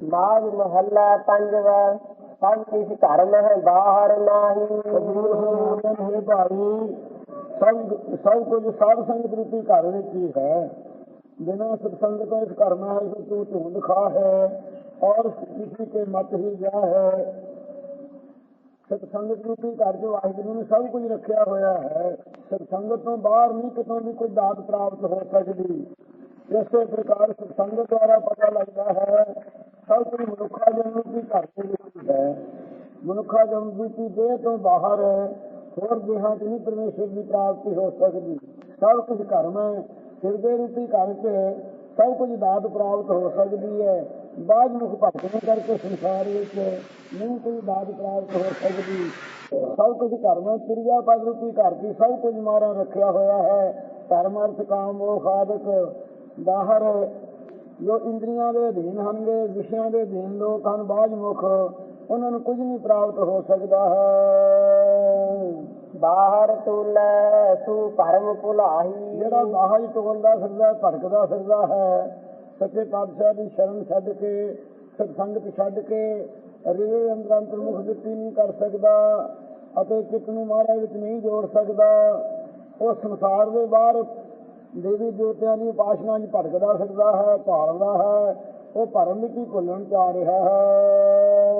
ਬਾਜ ਮਹੱਲਾ ਪੰਜਵਾ, ਸਭ ਕਿਸ ਘਰ ਮਹਿ ਬਾਹਰ ਨਾਹੀ। ਕਬੂਲ ਹੋ ਹੈ ਭਾਈ, ਸੰਗ ਸਭ ਕੁਝ ਸਾਧ ਸੰਗਤ ਰੂਪੀ ਘਰ ਵਿੱਚ ਹੀ ਹੈ। ਬਿਨਾਂ ਸਤਸੰਗ ਤੋਂ ਇਸ ਘਰ ਮਹਿ ਹੈ ਤੂੰ ਧੁੰਦ ਖਾ ਹੈ ਔਰ ਕਿਸੇ ਕੇ ਮਤ ਹੀ ਗਿਆ ਹੈ। ਸਤਸੰਗਤ ਰੂਪੀ ਘਰ ਜੋ ਵਾਹਿਗੁਰੂ ਨੂੰ ਸਭ ਕੁਝ ਰੱਖਿਆ ਹੋਇਆ ਹੈ ਸਤਸੰਗ ਤੋਂ ਬਾਹਰ ਨਹੀਂ ਕਿਤੋਂ ਵੀ ਕੋਈ ਦਾਤ ਪ੍ਰਾਪਤ ਹੋ ਸਕਦੀ। ਇਸੇ ਪ੍ਰਕਾਰ ਸਤਸੰਗ ਦੁਆਰਾ ਪਤਾ ਲੱਗਦਾ ਹੈ ਸਭ ਕੁਝ ਮਨੁੱਖਾ ਜਨਮ ਰੂਪੀ ਘਰ ਦੇ ਵਿੱਚ ਹੈ। ਮਨੁੱਖਾ ਜਨਮ ਰੂਪੀ ਦੇਹ ਤੋਂ ਬਾਹਰ ਹੈ। ਹੋਰ ਦੇਹਾਂ 'ਚ ਨਹੀਂ ਪਰਮੇਸ਼ਰ ਦੀ ਪ੍ਰਾਪਤੀ ਹੋ ਸਕਦੀ। ਸਭ ਕੁਝ ਘਰ ਮੈਂ ਹਿਰਦੇ ਰੂਪੀ ਘਰ 'ਚ ਸਭ ਕੁਝ ਦਾਤ ਪ੍ਰਾਪਤ ਹੋ ਸਕਦੀ ਹੈ। ਬਾਅਦ ਮੁਖ ਭਗਤਨੇ ਕਰਕੇ ਸੰਸਾਰ ਵਿੱਚ ਨਹੀਂ ਕੋਈ ਦਾਤ ਪ੍ਰਾਪਤ ਹੋ ਸਕਦੀ। ਸਭ ਕੁਝ ਕਰਮ ਮੈਂ ਕਿਰਿਆ ਪਦ ਰੂਪੀ ਘਰ ਦੀ ਸਭ ਕੁਝ ਮਾਰਾ ਰੱਖਿਆ ਹੋਇਆ ਹੈ। ਧਰਮ ਅਰਥ ਕਾਮ ਮੋਹ ਆਦਿਕ ਬਾਹਰ ਜੋ ਇੰਦਰੀਆਂ ਦੇ ਅਧੀਨ ਹਨਗੇ ਵਿਸ਼ਿਆਂ ਦੇ ਅਧੀਨ ਲੋਕ ਹਨ ਬਾਝ ਮੁਖ ਉਹਨਾਂ ਨੂੰ ਕੁਝ ਨਹੀਂ ਪ੍ਰਾਪਤ ਹੋ ਸਕਦਾ ਹੈ। ਬਾਹਰ ਤੁਲੈ ਸੂ ਭਰਮ ਭੁਲਾਹੀ। ਜਿਹੜਾ ਬਾਹਰ ਟੋਲਦਾ ਫਿਰਦਾ ਭਟਕਦਾ ਫਿਰਦਾ ਹੈ ਸੱਚੇ ਪਾਤਸ਼ਾਹ ਦੀ ਸ਼ਰਨ ਛੱਡ ਕੇ ਸਤਸੰਗਤ ਛੱਡ ਕੇ ਰੇ ਅੰਦਰ ਅੰਤਰਮੁਖ ਦਿੱਤੀ ਨਹੀਂ ਕਰ ਸਕਦਾ ਅਤੇ ਚਿੱਤ ਨੂੰ ਮਹਾਰਾਜ ਵਿੱਚ ਨਹੀਂ ਜੋੜ ਸਕਦਾ ਉਹ ਸੰਸਾਰ ਦੇ ਬਾਹਰ ਦੇਵੀ ਦੇਵਤਿਆਂ ਦੀ ਉਪਾਸਨਾ 'ਚ ਭਟਕਦਾ ਫਿਰਦਾ ਹੈ, ਭਾਲਦਾ ਹੈ, ਉਹ ਭਰਮ ਵਿੱਚ ਭੁੱਲਣ ਚ ਰਿਹਾ ਹੈ।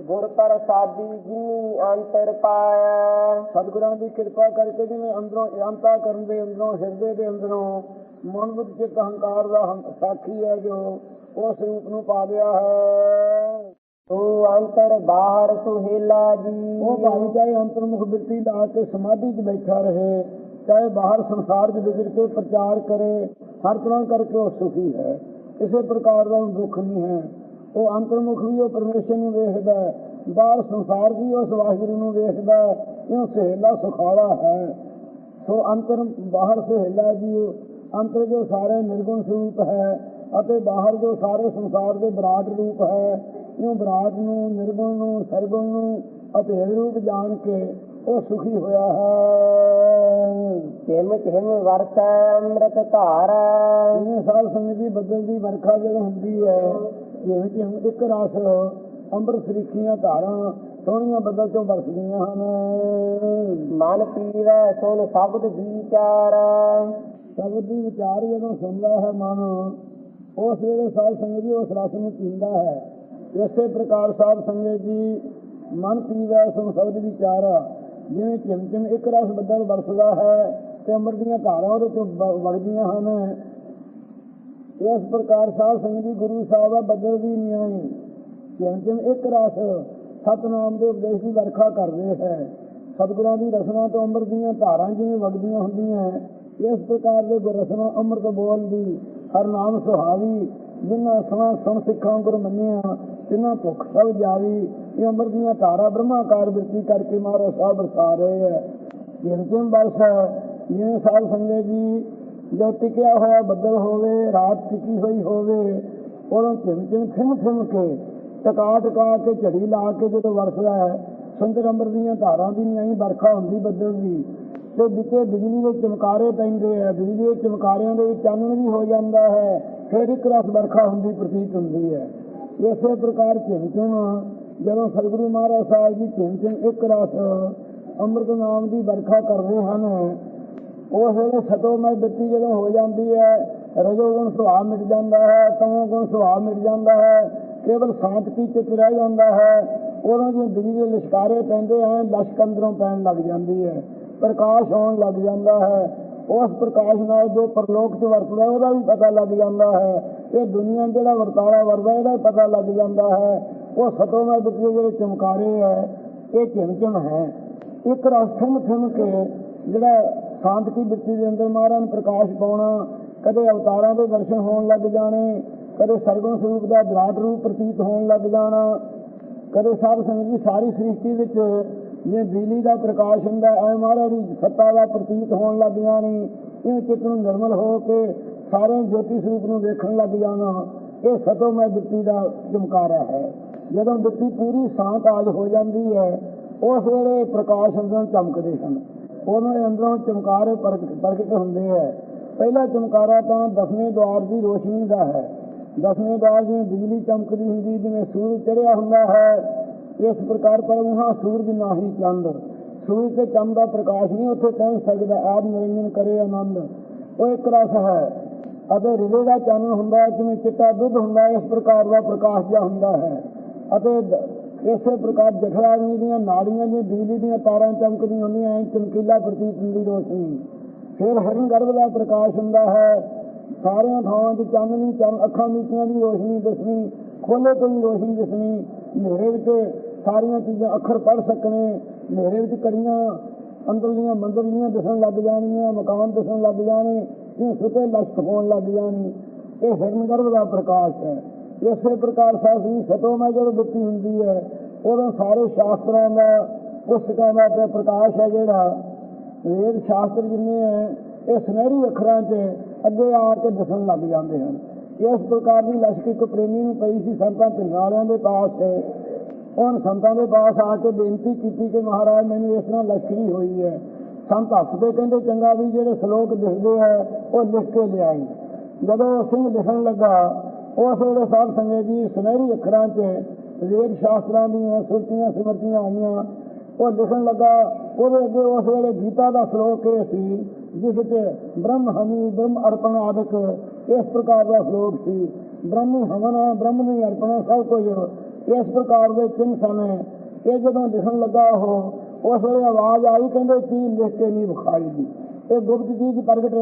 ਗੁਰ ਪ੍ਰਸਾਦੀ ਜਿਨੀ ਅੰਤਰ ਪਾਇਆ। ਸਤਿਗੁਰਾਂ ਦੀ ਕਿਰਪਾ ਕਰਕੇ ਜਿਵੇਂ ਅੰਦਰੋਂ ਅੰਤਾ ਕਰਨ ਦੇ ਅੰਦਰੋਂ, ਹਿਰਦੇ ਦੇ ਅੰਦਰੋਂ, ਮਨ ਬੁੱਧ ਚਿੱਤ ਹੰਕਾਰ ਦਾ ਸਾਖੀ ਹੈ ਜੋ ਉਸ ਰੂਪ ਨੂੰ ਪਾ ਲਿਆ ਹੈ। ਤੂੰ ਅੰਤਰ ਬਾਹਰ ਸੁਹੇਲਾ ਜੀ। ਉਹ ਭਾਵੇਂ ਚਾਹੇ ਅੰਤਰਮੁਖ ਬਿਰਤੀ ਲਾ ਕੇ ਸਮਾਧੀ 'ਚ ਬੈਠਾ ਰਹੇ ਚਾਹੇ ਬਾਹਰ ਸੰਸਾਰ 'ਚ ਵਿਚਰ ਕੇ ਪ੍ਰਚਾਰ ਕਰੇ ਹਰ ਤਰ੍ਹਾਂ ਕਰਕੇ ਉਹ ਸੁਖੀ ਹੈ। ਕਿਸੇ ਪ੍ਰਕਾਰ ਦਾ ਉਹਨੂੰ ਦੁੱਖ ਨਹੀਂ ਹੈ। ਉਹ ਅੰਤਰਮੁਖ ਵੀ ਉਹ ਪਰਮੇਸ਼ਰ ਨੂੰ ਵੇਖਦਾ ਹੈ। ਬਾਹਰ ਸੰਸਾਰ ਵੀ ਉਸ ਵਾਹਿਗੁਰੂ ਨੂੰ ਵੇਖਦਾ ਇਹ ਸਹੇਲਾ ਸੁਖਾਲਾ ਹੈ। ਸੋ ਅੰਤਰ, ਬਾਹਰ ਸਹੇਲਾ ਜੀ, ਅੰਤਰ ਜੋ ਸਾਰੇ ਨਿਰਗੁਣ ਸਰੂਪ ਹੈ ਅਤੇ ਬਾਹਰ ਜੋ ਸਾਰੇ ਸੰਸਾਰ ਦੇ ਵਿਰਾਟ ਰੂਪ ਹੈ, ਇਉਂ ਵਿਰਾਟ ਨੂੰ, ਨਿਰਗੁਣ ਨੂੰ, ਸਰਗੁਣ ਨੂੰ ਅਭੇਦ ਰੂਪ ਜਾਣ ਕੇ ਉਹ ਸੁਖੀ ਹੋਇਆ ਹੈ। ਕਿਮ ਕਿਮ ਵਰਤੈ ਅੰਮ੍ਰਿਤ ਧਾਰਾ। ਜਿਵੇਂ ਸਾਲ ਸੰਗਤ ਦੀ ਬੱਦਲ ਦੀ ਵਰਖਾ ਜਦੋਂ ਹੁੰਦੀ ਹੈ ਜਿਵੇਂ ਕਿ ਹੁਣ ਇੱਕ ਰਸ ਅੰਮ੍ਰਿਤ ਸਰੀਖੀਆਂ ਧਾਰਾਂ ਸੋਹਣੀਆਂ ਬੱਦਲ ਚੋਂ ਵਰਸਦੀਆਂ ਹਨ। ਮਨ ਪੀਵੈ ਸੁਨ ਸ਼ਬਦ ਵਿਚਾਰ। ਸ਼ਬਦ ਦੀ ਵਿਚਾਰ ਜਦੋਂ ਸੁਣਦਾ ਹੈ ਮਨ ਉਸ ਵੇਲੇ ਸਾਧ ਸੰਗਤ ਜੀ ਉਸ ਰਸ ਨੂੰ ਪੀਂਦਾ ਹੈ। ਇਸੇ ਪ੍ਰਕਾਰ ਸਾਧ ਸੰਗਤ ਜੀ ਮਨ ਪੀਵੈ ਸੁਣ ਸ਼ਬਦ ਵਿਚਾਰ। ਜਿਵੇਂ ਚਿਮ ਚਿਮ ਇੱਕ ਰਸ ਬੱਦਲ ਵਰਸਦਾ ਹੈ, ਤੇ ਅੰਮ੍ਰਿਤ ਦੀਆਂ ਧਾਰਾਂ ਉਹਦੇ ਤੋਂ ਵਗਦੀਆਂ ਹਨ। ਇਸ ਪ੍ਰਕਾਰ ਸਾਧ ਸੰਗਤ ਜੀ ਗੁਰੂ ਸਾਹਿਬ ਦਾ ਬੱਦਲ ਦੀ ਨਿਆਈ ਚਿਮ ਚਿਮ ਇੱਕ ਰਸ ਸਤਨਾਮ ਦੇ ਉਪਦੇਸ਼ ਦੀ ਵਰਖਾ ਕਰਦੇ ਹੈ, ਸਤਿਗੁਰਾਂ ਦੀ ਰਸਨਾ ਤੋਂ ਅੰਮ੍ਰਿਤ ਦੀਆਂ ਧਾਰਾਂ ਜਿਵੇਂ ਵਗਦੀਆਂ ਹੁੰਦੀਆਂ ਇਸ ਪ੍ਰਕਾਰ ਦੇ ਗੁਰਸਨਾ ਅੰਮ੍ਰਿਤ ਬੋਲ ਦੀ ਹਰ ਨਾਮ ਸੁਹਾਵੀ ਜਿਨ੍ਹਾਂ ਸਮਾਂ ਸੁਣ ਸਿੱਖਾਂ ਗੁਰ ਮੰਨਿਆ ਤਿਨਾਂ ਭੁੱਖ ਸਭ ਜਾਵੀ, ਇਹ ਅੰਮ੍ਰਿਤ ਦੀਆਂ ਧਾਰਾਂ ਬ੍ਰਹਮਾਕਾਰ ਬਿਰਤੀ ਕਰਕੇ ਮਾਰੋ ਸਾਹਿਬ ਵਰਸਾ ਰਹੇ ਹੈ। ਜਿਨ ਬਰਸ ਜਿਵੇਂ ਸਾਧ ਸੰਗਤ ਜੀ, ਜੋ ਟਿਕਿਆ ਹੋਇਆ ਬੱਦਲ ਹੋਵੇ, ਰਾਤ ਟਿਕੀ ਹੋਈ ਹੋਵੇ ਉਦੋਂ ਚਿਮ ਚਿਮ ਥਿਮ ਕੇ, ਟਕਾ ਟਕਾ ਕੇ, ਝੜੀ ਲਾ ਕੇ ਜਦੋਂ ਵਰਸਦਾ ਹੈ ਸੁੰਦਰ ਅੰਮ੍ਰਿਤ ਦੀਆਂ ਧਾਰਾਂ ਦੀ ਨਹੀਂ ਵਰਖਾ ਹੁੰਦੀ ਬੱਦਲ ਦੀ। ਤੇ ਵਿੱਚੇ ਬਿਜਲੀ ਦੇ ਚਮਕਾਰੇ ਪੈਂਦੇ ਆ ਬਿਜਲੀ ਦੇ ਚਮਕਾਰਿਆਂ ਦੇ ਵਿੱਚ ਚਾਨਣ ਵੀ ਹੋ ਜਾਂਦਾ ਹੈ। ਫਿਰ ਇੱਕ ਰਸ ਵਰਖਾ ਹੁੰਦੀ, ਪ੍ਰਤੀਤ ਹੁੰਦੀ ਹੈ। ਇਸੇ ਪ੍ਰਕਾਰ ਝਿਮ ਜਦੋਂ ਸਤਿਗੁਰੂ ਮਹਾਰਾਜ ਸਾਹਿਬ ਜੀ ਝਿਮ ਇੱਕ ਰਸ ਅੰਮ੍ਰਿਤ ਨਾਮ ਦੀ ਵਰਖਾ ਕਰਦੇ ਹਨ, ਉਸ ਵੇਲੇ ਸਤੋ ਮੈਂ ਬਿੱਤੀ ਜਦੋਂ ਹੋ ਜਾਂਦੀ ਹੈ, ਰਜੋ ਗੁਣ ਸੁਭਾਅ ਮਿਟ ਜਾਂਦਾ ਹੈ, ਤਮੋ ਗੁਣ ਸੁਭਾਅ ਮਿਟ ਜਾਂਦਾ ਹੈ, ਕੇਵਲ ਸ਼ਾਂਤੀ ਚਿੱਤ ਰਹਿ ਜਾਂਦਾ ਹੈ, ਉਦੋਂ ਜੇ ਬਿਜਲੀ ਦੇ ਲਿਸ਼ਕਾਰੇ ਪੈਂਦੇ ਹਨ ਲਸ਼ਕ ਅੰਦਰੋਂ ਪੈਣ ਲੱਗ ਜਾਂਦੀ ਹੈ, ਪ੍ਰਕਾਸ਼ ਆਉਣ ਲੱਗ ਜਾਂਦਾ ਹੈ ਉਸ ਪ੍ਰਕਾਸ਼ ਨਾਲ ਜੋ ਪਰਲੋਕ 'ਚ ਵਰਤਦਾ ਉਹਦਾ ਵੀ ਪਤਾ ਲੱਗ ਜਾਂਦਾ ਹੈ। ਇਹ ਦੁਨੀਆ ਜਿਹੜਾ ਵਰਤਾਰਾ ਵਰਦਾ, ਇਹਦਾ ਵੀ ਪਤਾ ਲੱਗ ਜਾਂਦਾ ਹੈ। ਉਹ ਸਤੋਂ ਮੈਂ ਬਿਜਲੀ ਜਿਹੜੇ ਚਮਕਾਰੇ ਹੈ, ਇਹ ਝਿਮ ਹੈ। ਇੱਕ ਰਸ ਥਿਮ ਕੇ ਜਿਹੜਾ ਸ਼ਾਂਤੀ ਬਿਰਤੀ ਦੇ ਅੰਦਰ ਮਹਾਰਾਜ ਪ੍ਰਕਾਸ਼ ਪਾਉਣਾ, ਕਦੇ ਅਵਤਾਰਾਂ ਦੇ ਦਰਸ਼ਨ ਹੋਣ ਲੱਗ ਜਾਣੇ, ਕਦੇ ਸਰਗੁਣ ਸਰੂਪ ਦਾ ਵਿਰਾਟ ਰੂਪ ਪ੍ਰਤੀਤ ਹੋਣ ਲੱਗ ਜਾਣਾ, ਕਦੇ ਸਾਧ ਸੰਗਤ ਦੀ ਸਾਰੀ ਸ੍ਰਿਸ਼ਟੀ ਵਿੱਚ ਜੇ ਬਿਜਲੀ ਦਾ ਪ੍ਰਕਾਸ਼ ਹੁੰਦਾ ਐ ਮਹਾਰਾਜ ਦੀ ਸੱਤਾ ਦਾ ਪ੍ਰਤੀਤ ਹੋਣ ਲੱਗ ਜਾਣੀ, ਇਹ ਚਿੱਤ ਨੂੰ ਨਿਰਮਲ ਹੋ ਕੇ ਸਾਰੇ ਜੋਤੀ ਸਰੂਪ ਨੂੰ ਵੇਖਣ ਲੱਗ ਜਾਣਾ, ਇਹ ਸਤੋ ਮੈਂ ਬਿਰਤੀ ਦਾ ਚਮਕਾਰਾ ਹੈ। ਜਦੋਂ ਬਿਰਤੀ ਪੂਰੀ ਸ਼ਾਂਤ ਆਜ ਹੋ ਜਾਂਦੀ ਹੈ, ਉਸ ਵੇਲੇ ਪ੍ਰਕਾਸ਼ ਅੰਦਰੋਂ ਚਮਕਦੇ ਹਨ। ਉਹਨਾਂ ਦੇ ਅੰਦਰੋਂ ਚਮਕਾਰੇ ਪ੍ਰਗਟ ਪ੍ਰਗਟ ਹੁੰਦੇ ਹੈ। ਪਹਿਲਾ ਚਮਕਾਰਾ ਤਾਂ ਦਸਵੇਂ ਦਵਾਰ ਦੀ ਰੋਸ਼ਨੀ ਦਾ ਹੈ। ਦਸਵੇਂ ਬਾਅਦ ਜਿਵੇਂ ਬਿਜਲੀ ਚਮਕਦੀ ਹੁੰਦੀ, ਜਿਵੇਂ ਸੂਰਜ ਚੜਿਆ ਹੁੰਦਾ ਹੈ ਇਸ ਪ੍ਰਕਾਰ ਪਰ ਉਹਾਂ ਸੂਰਜ ਨਾਹੀ ਚੰਦ ਸੂਰਜ ਤੇ ਚੰਦ ਦਾ ਪ੍ਰਕਾਸ਼ ਨਹੀਂ, ਉੱਥੇ ਪਹੁੰਚ ਸਕਦਾ, ਆਪ ਨਿਰੰਜਨ ਕਰੇ ਆਨੰਦ। ਉਹ ਇੱਕ ਰਸ ਹੈ। ਅਤੇ ਰਿਲੇ ਦਾ ਚਾਨਣ ਹੁੰਦਾ, ਜਿਵੇਂ ਚਿੱਟਾ ਦੁੱਧ ਹੁੰਦਾ, ਇਸ ਪ੍ਰਕਾਰ ਦਾ ਪ੍ਰਕਾਸ਼ ਜਿਹਾ ਹੁੰਦਾ ਹੈ। ਅਤੇ ਇਸੇ ਪ੍ਰਕਾਰ ਜਠਰਾਗਨੀ ਦੀਆਂ, ਨਾੜੀਆਂ ਦੀਆਂ, ਬਿਜਲੀ ਦੀਆਂ ਤਾਰਾਂ ਚਮਕਦੀਆਂ ਹੁੰਦੀਆਂ ਐਂ ਚਮਕੀਲਾ ਪ੍ਰਤੀਤ ਹੁੰਦੀ ਰੋਸ਼ਨੀ। ਫਿਰ ਹਿਰਨ ਗਰਭ ਦਾ ਪ੍ਰਕਾਸ਼ ਹੁੰਦਾ ਹੈ। ਸਾਰਿਆਂ ਥਾਵਾਂ ਤੇ ਚਾਨਣੀ ਚੰਨ ਅੱਖਾਂ ਮੀਚੀਆਂ ਦੀ ਰੋਸ਼ਨੀ ਦਿਸਣੀ ਖੋਲੇ ਤੋਂ ਹੀ ਰੋਸ਼ਨੀ ਦਿਸਣੀ। ਹਨੇਰੇ ਵਿੱਚ ਸਾਰੀਆਂ ਚੀਜ਼ਾਂ ਅੱਖਰ ਪੜ੍ਹ ਸਕਣੇ, ਹਨੇਰੇ ਵਿੱਚ ਕੜੀਆਂ ਅੰਦਰਲੀਆਂ ਮੰਦਰਲੀਆਂ ਦਿਸਣ ਲੱਗ ਜਾਣੀਆਂ ਮਕਾਨ ਦਿਸਣ ਲੱਗ ਜਾਣੇ ਇਹ ਸੁਤੇ ਲਸ਼ਟ ਹੋਣ ਲੱਗ ਜਾਣੀ। ਇਹ ਹਿਰਨ ਦਾ ਪ੍ਰਕਾਸ਼ ਹੈ। ਇਸੇ ਪ੍ਰਕਾਰ ਸਾਸੀ ਸਤੋ ਮੈਂ ਜਦੋਂ ਦਿੱਤੀ ਹੁੰਦੀ ਹੈ, ਉਦੋਂ ਸਾਰੇ ਸ਼ਾਸਤਰਾਂ ਦਾ, ਪੁਸਤਕਾਂ ਦਾ ਤੇ ਪ੍ਰਕਾਸ਼ ਹੈ ਜਿਹੜਾ, ਵੇਦ ਸ਼ਾਸਤਰ ਜਿੰਨੇ ਹੈ, ਇਹ ਸੁਨਹਿਰੀ ਅੱਖਰਾਂ 'ਚ ਅੱਗੇ ਆ ਕੇ ਦਿਸਣ ਲੱਗ ਜਾਂਦੇ ਹਨ। ਇਸ ਪ੍ਰਕਾਰ ਦੀ ਲਸ਼ਕ ਇੱਕ ਪ੍ਰੇਮੀ ਨੂੰ ਪਈ ਸੀ, ਸੰਤਾਂ ਢਿੰਗਾਂ ਵਾਲਿਆਂ ਦੇ ਪਾਸ ਉਹਨਾਂ ਸੰਤਾਂ ਦੇ ਪਾਸ ਆ ਕੇ ਬੇਨਤੀ ਕੀਤੀ ਕਿ ਮਹਾਰਾਜ, ਮੈਨੂੰ ਇਸ ਨਾਲ ਲਸ਼ਕਰੀ ਹੋਈ ਹੈ। ਸੰਤ ਹੱਸਦੇ ਕਹਿੰਦੇ, ਚੰਗਾ ਵੀ ਜਿਹੜੇ ਸ਼ਲੋਕ ਲਿਖਦੇ ਹੈ ਉਹ ਲਿਖ ਕੇ ਲਿਆਈ। ਜਦੋਂ ਸਿੰਘ ਲਿਖਣ ਲੱਗਾ, ਉਸ ਵੇਲੇ ਸਾਧ ਸੰਗਤ ਜੀ ਸੁਨਹਿਰੀ ਅੱਖਰਾਂ 'ਚ ਵੇਦ ਸ਼ਾਸਤਰਾਂ ਦੀਆਂ ਸੁਰਤੀਆਂ ਸਿਮਰਤੀਆਂ ਆਈਆਂ। ਉਹ ਲਿਖਣ ਲੱਗਾ, ਉਹਦੇ ਅੱਗੇ ਉਸ ਵੇਲੇ ਗੀਤਾ ਦਾ ਸ਼ਲੋਕ ਇਹ ਸੀ, ਜਿਸ ਵਿੱਚ ਬ੍ਰਹਮ, ਹਮੀ, ਬ੍ਰਹਮ, ਅਰਪਣ ਆਦਿਕ ਇਸ ਪ੍ਰਕਾਰ ਦਾ ਸ਼ਲੋਕ ਸੀ। ਬ੍ਰਹਮ ਹਵਨ, ਬ੍ਰਹਮ ਨੂੰ ਅਰਪਣ, ਸਭ ਕੁਝ ਇਸ ਪ੍ਰਕਾਰ ਦੇ ਚਿੰਨ ਸਨ, ਇਹ ਜਦੋਂ ਲਿਖਣ ਲੱਗਾ ਉਹ, ਉਸ ਵੇਲੇ ਆਵਾਜ਼ ਆਈ, ਕਹਿੰਦੇ ਕੀ ਲਿਖ ਕੇ ਨਹੀਂ ਵਿਖਾਈ ਦੀ ਇਹ ਗੁਪਤ ਚੀਜ਼ ਪ੍ਰਗਟ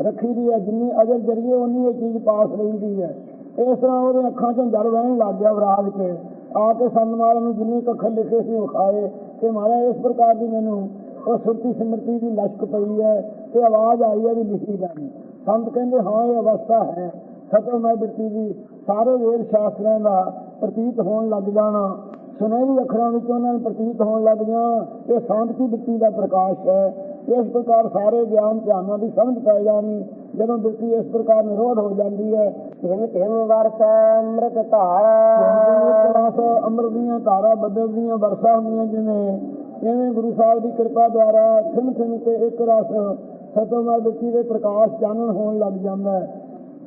ਰੱਖੀ ਦੀ ਹੈ, ਜਿੰਨੀ ਅਜਰ ਜਰੀਏ ਉਨੀ ਇਹ ਚੀਜ਼ ਪਾਸ ਰਹਿੰਦੀ ਹੈ। ਇਸ ਤਰ੍ਹਾਂ ਉਹਦੇ ਅੱਖਾਂ 'ਚੋਂ ਜੜ ਵਹਿਣ ਲੱਗ ਗਿਆ ਵਿਰਾਜ ਕੇ। ਆ ਕੇ ਸੰਨਮਾਲ ਨੂੰ ਜਿੰਨੇ ਕੁ ਅੱਖਰ ਲਿਖੇ ਸੀ ਵਿਖਾਏ ਤੇ ਮਹਾਰਾਜ, ਇਸ ਪ੍ਰਕਾਰ ਦੀ ਮੈਨੂੰ ਉਹ ਸੁਰਤੀ ਸਿਮਰਤੀ ਦੀ ਲਸ਼ਕ ਪਈ ਹੈ ਤੇ ਆਵਾਜ਼ ਆਈ ਹੈ ਵੀ ਲਿਖੀ ਜਾਣੀ। ਸੰਤ ਕਹਿੰਦੇ, ਹਾਂ, ਇਹ ਅਵਸਥਾ ਹੈ। ਸਤੋ ਮੈਂ ਬਿਰਤੀ ਦੀ ਸਾਰੇ ਵੇਦ ਸ਼ਾਸਤਰਾਂ ਦਾ ਪ੍ਰਤੀਤ ਹੋਣ ਲੱਗ ਜਾਣਾ। ਸੁਨਹਿਰੀ ਅੱਖਰਾਂ ਵਿੱਚ ਉਹਨਾਂ ਨੂੰ ਪ੍ਰਤੀਤ ਹੋਣ ਲੱਗ ਜਾਣਾ। ਇਹ ਸ਼ਾਂਤੀ ਬਿਰਤੀ ਦਾ ਪ੍ਰਕਾਸ਼ ਹੈ। ਇਸ ਪ੍ਰਕਾਰ ਸਾਰੇ ਗਿਆਨ ਧਿਆਨਾਂ ਦੀ ਸਮਝ ਪੈ ਜਾਣੀ। ਜਦੋਂ ਬਿਰਤੀ ਇਸ ਪ੍ਰਕਾਰ ਨਿਰੋਧ ਹੋ ਜਾਂਦੀ ਹੈ। ਤਿਮ ਤਿਮ ਵਰਸ ਅੰਮ੍ਰਿਤ ਧਾਰਾ? ਅੰਮ੍ਰਿਤ ਦੀਆਂ ਧਾਰਾ ਬੱਦਲ ਦੀਆਂ ਵਰਸ਼ਾ ਹੁੰਦੀਆਂ ਜਿਵੇਂ ਇਵੇਂ ਗੁਰੂ ਸਾਹਿਬ ਦੀ ਕਿਰਪਾ ਦੁਆਰਾ ਥਿਮ ਥਿਮ ਤੇ ਇੱਕ ਰਸ ਸਤੋਮਾ ਬਿਰਤੀ ਦੇ ਪ੍ਰਕਾਸ਼ ਚਾਨਣ ਹੋਣ ਲੱਗ ਜਾਂਦਾ ਹੈ।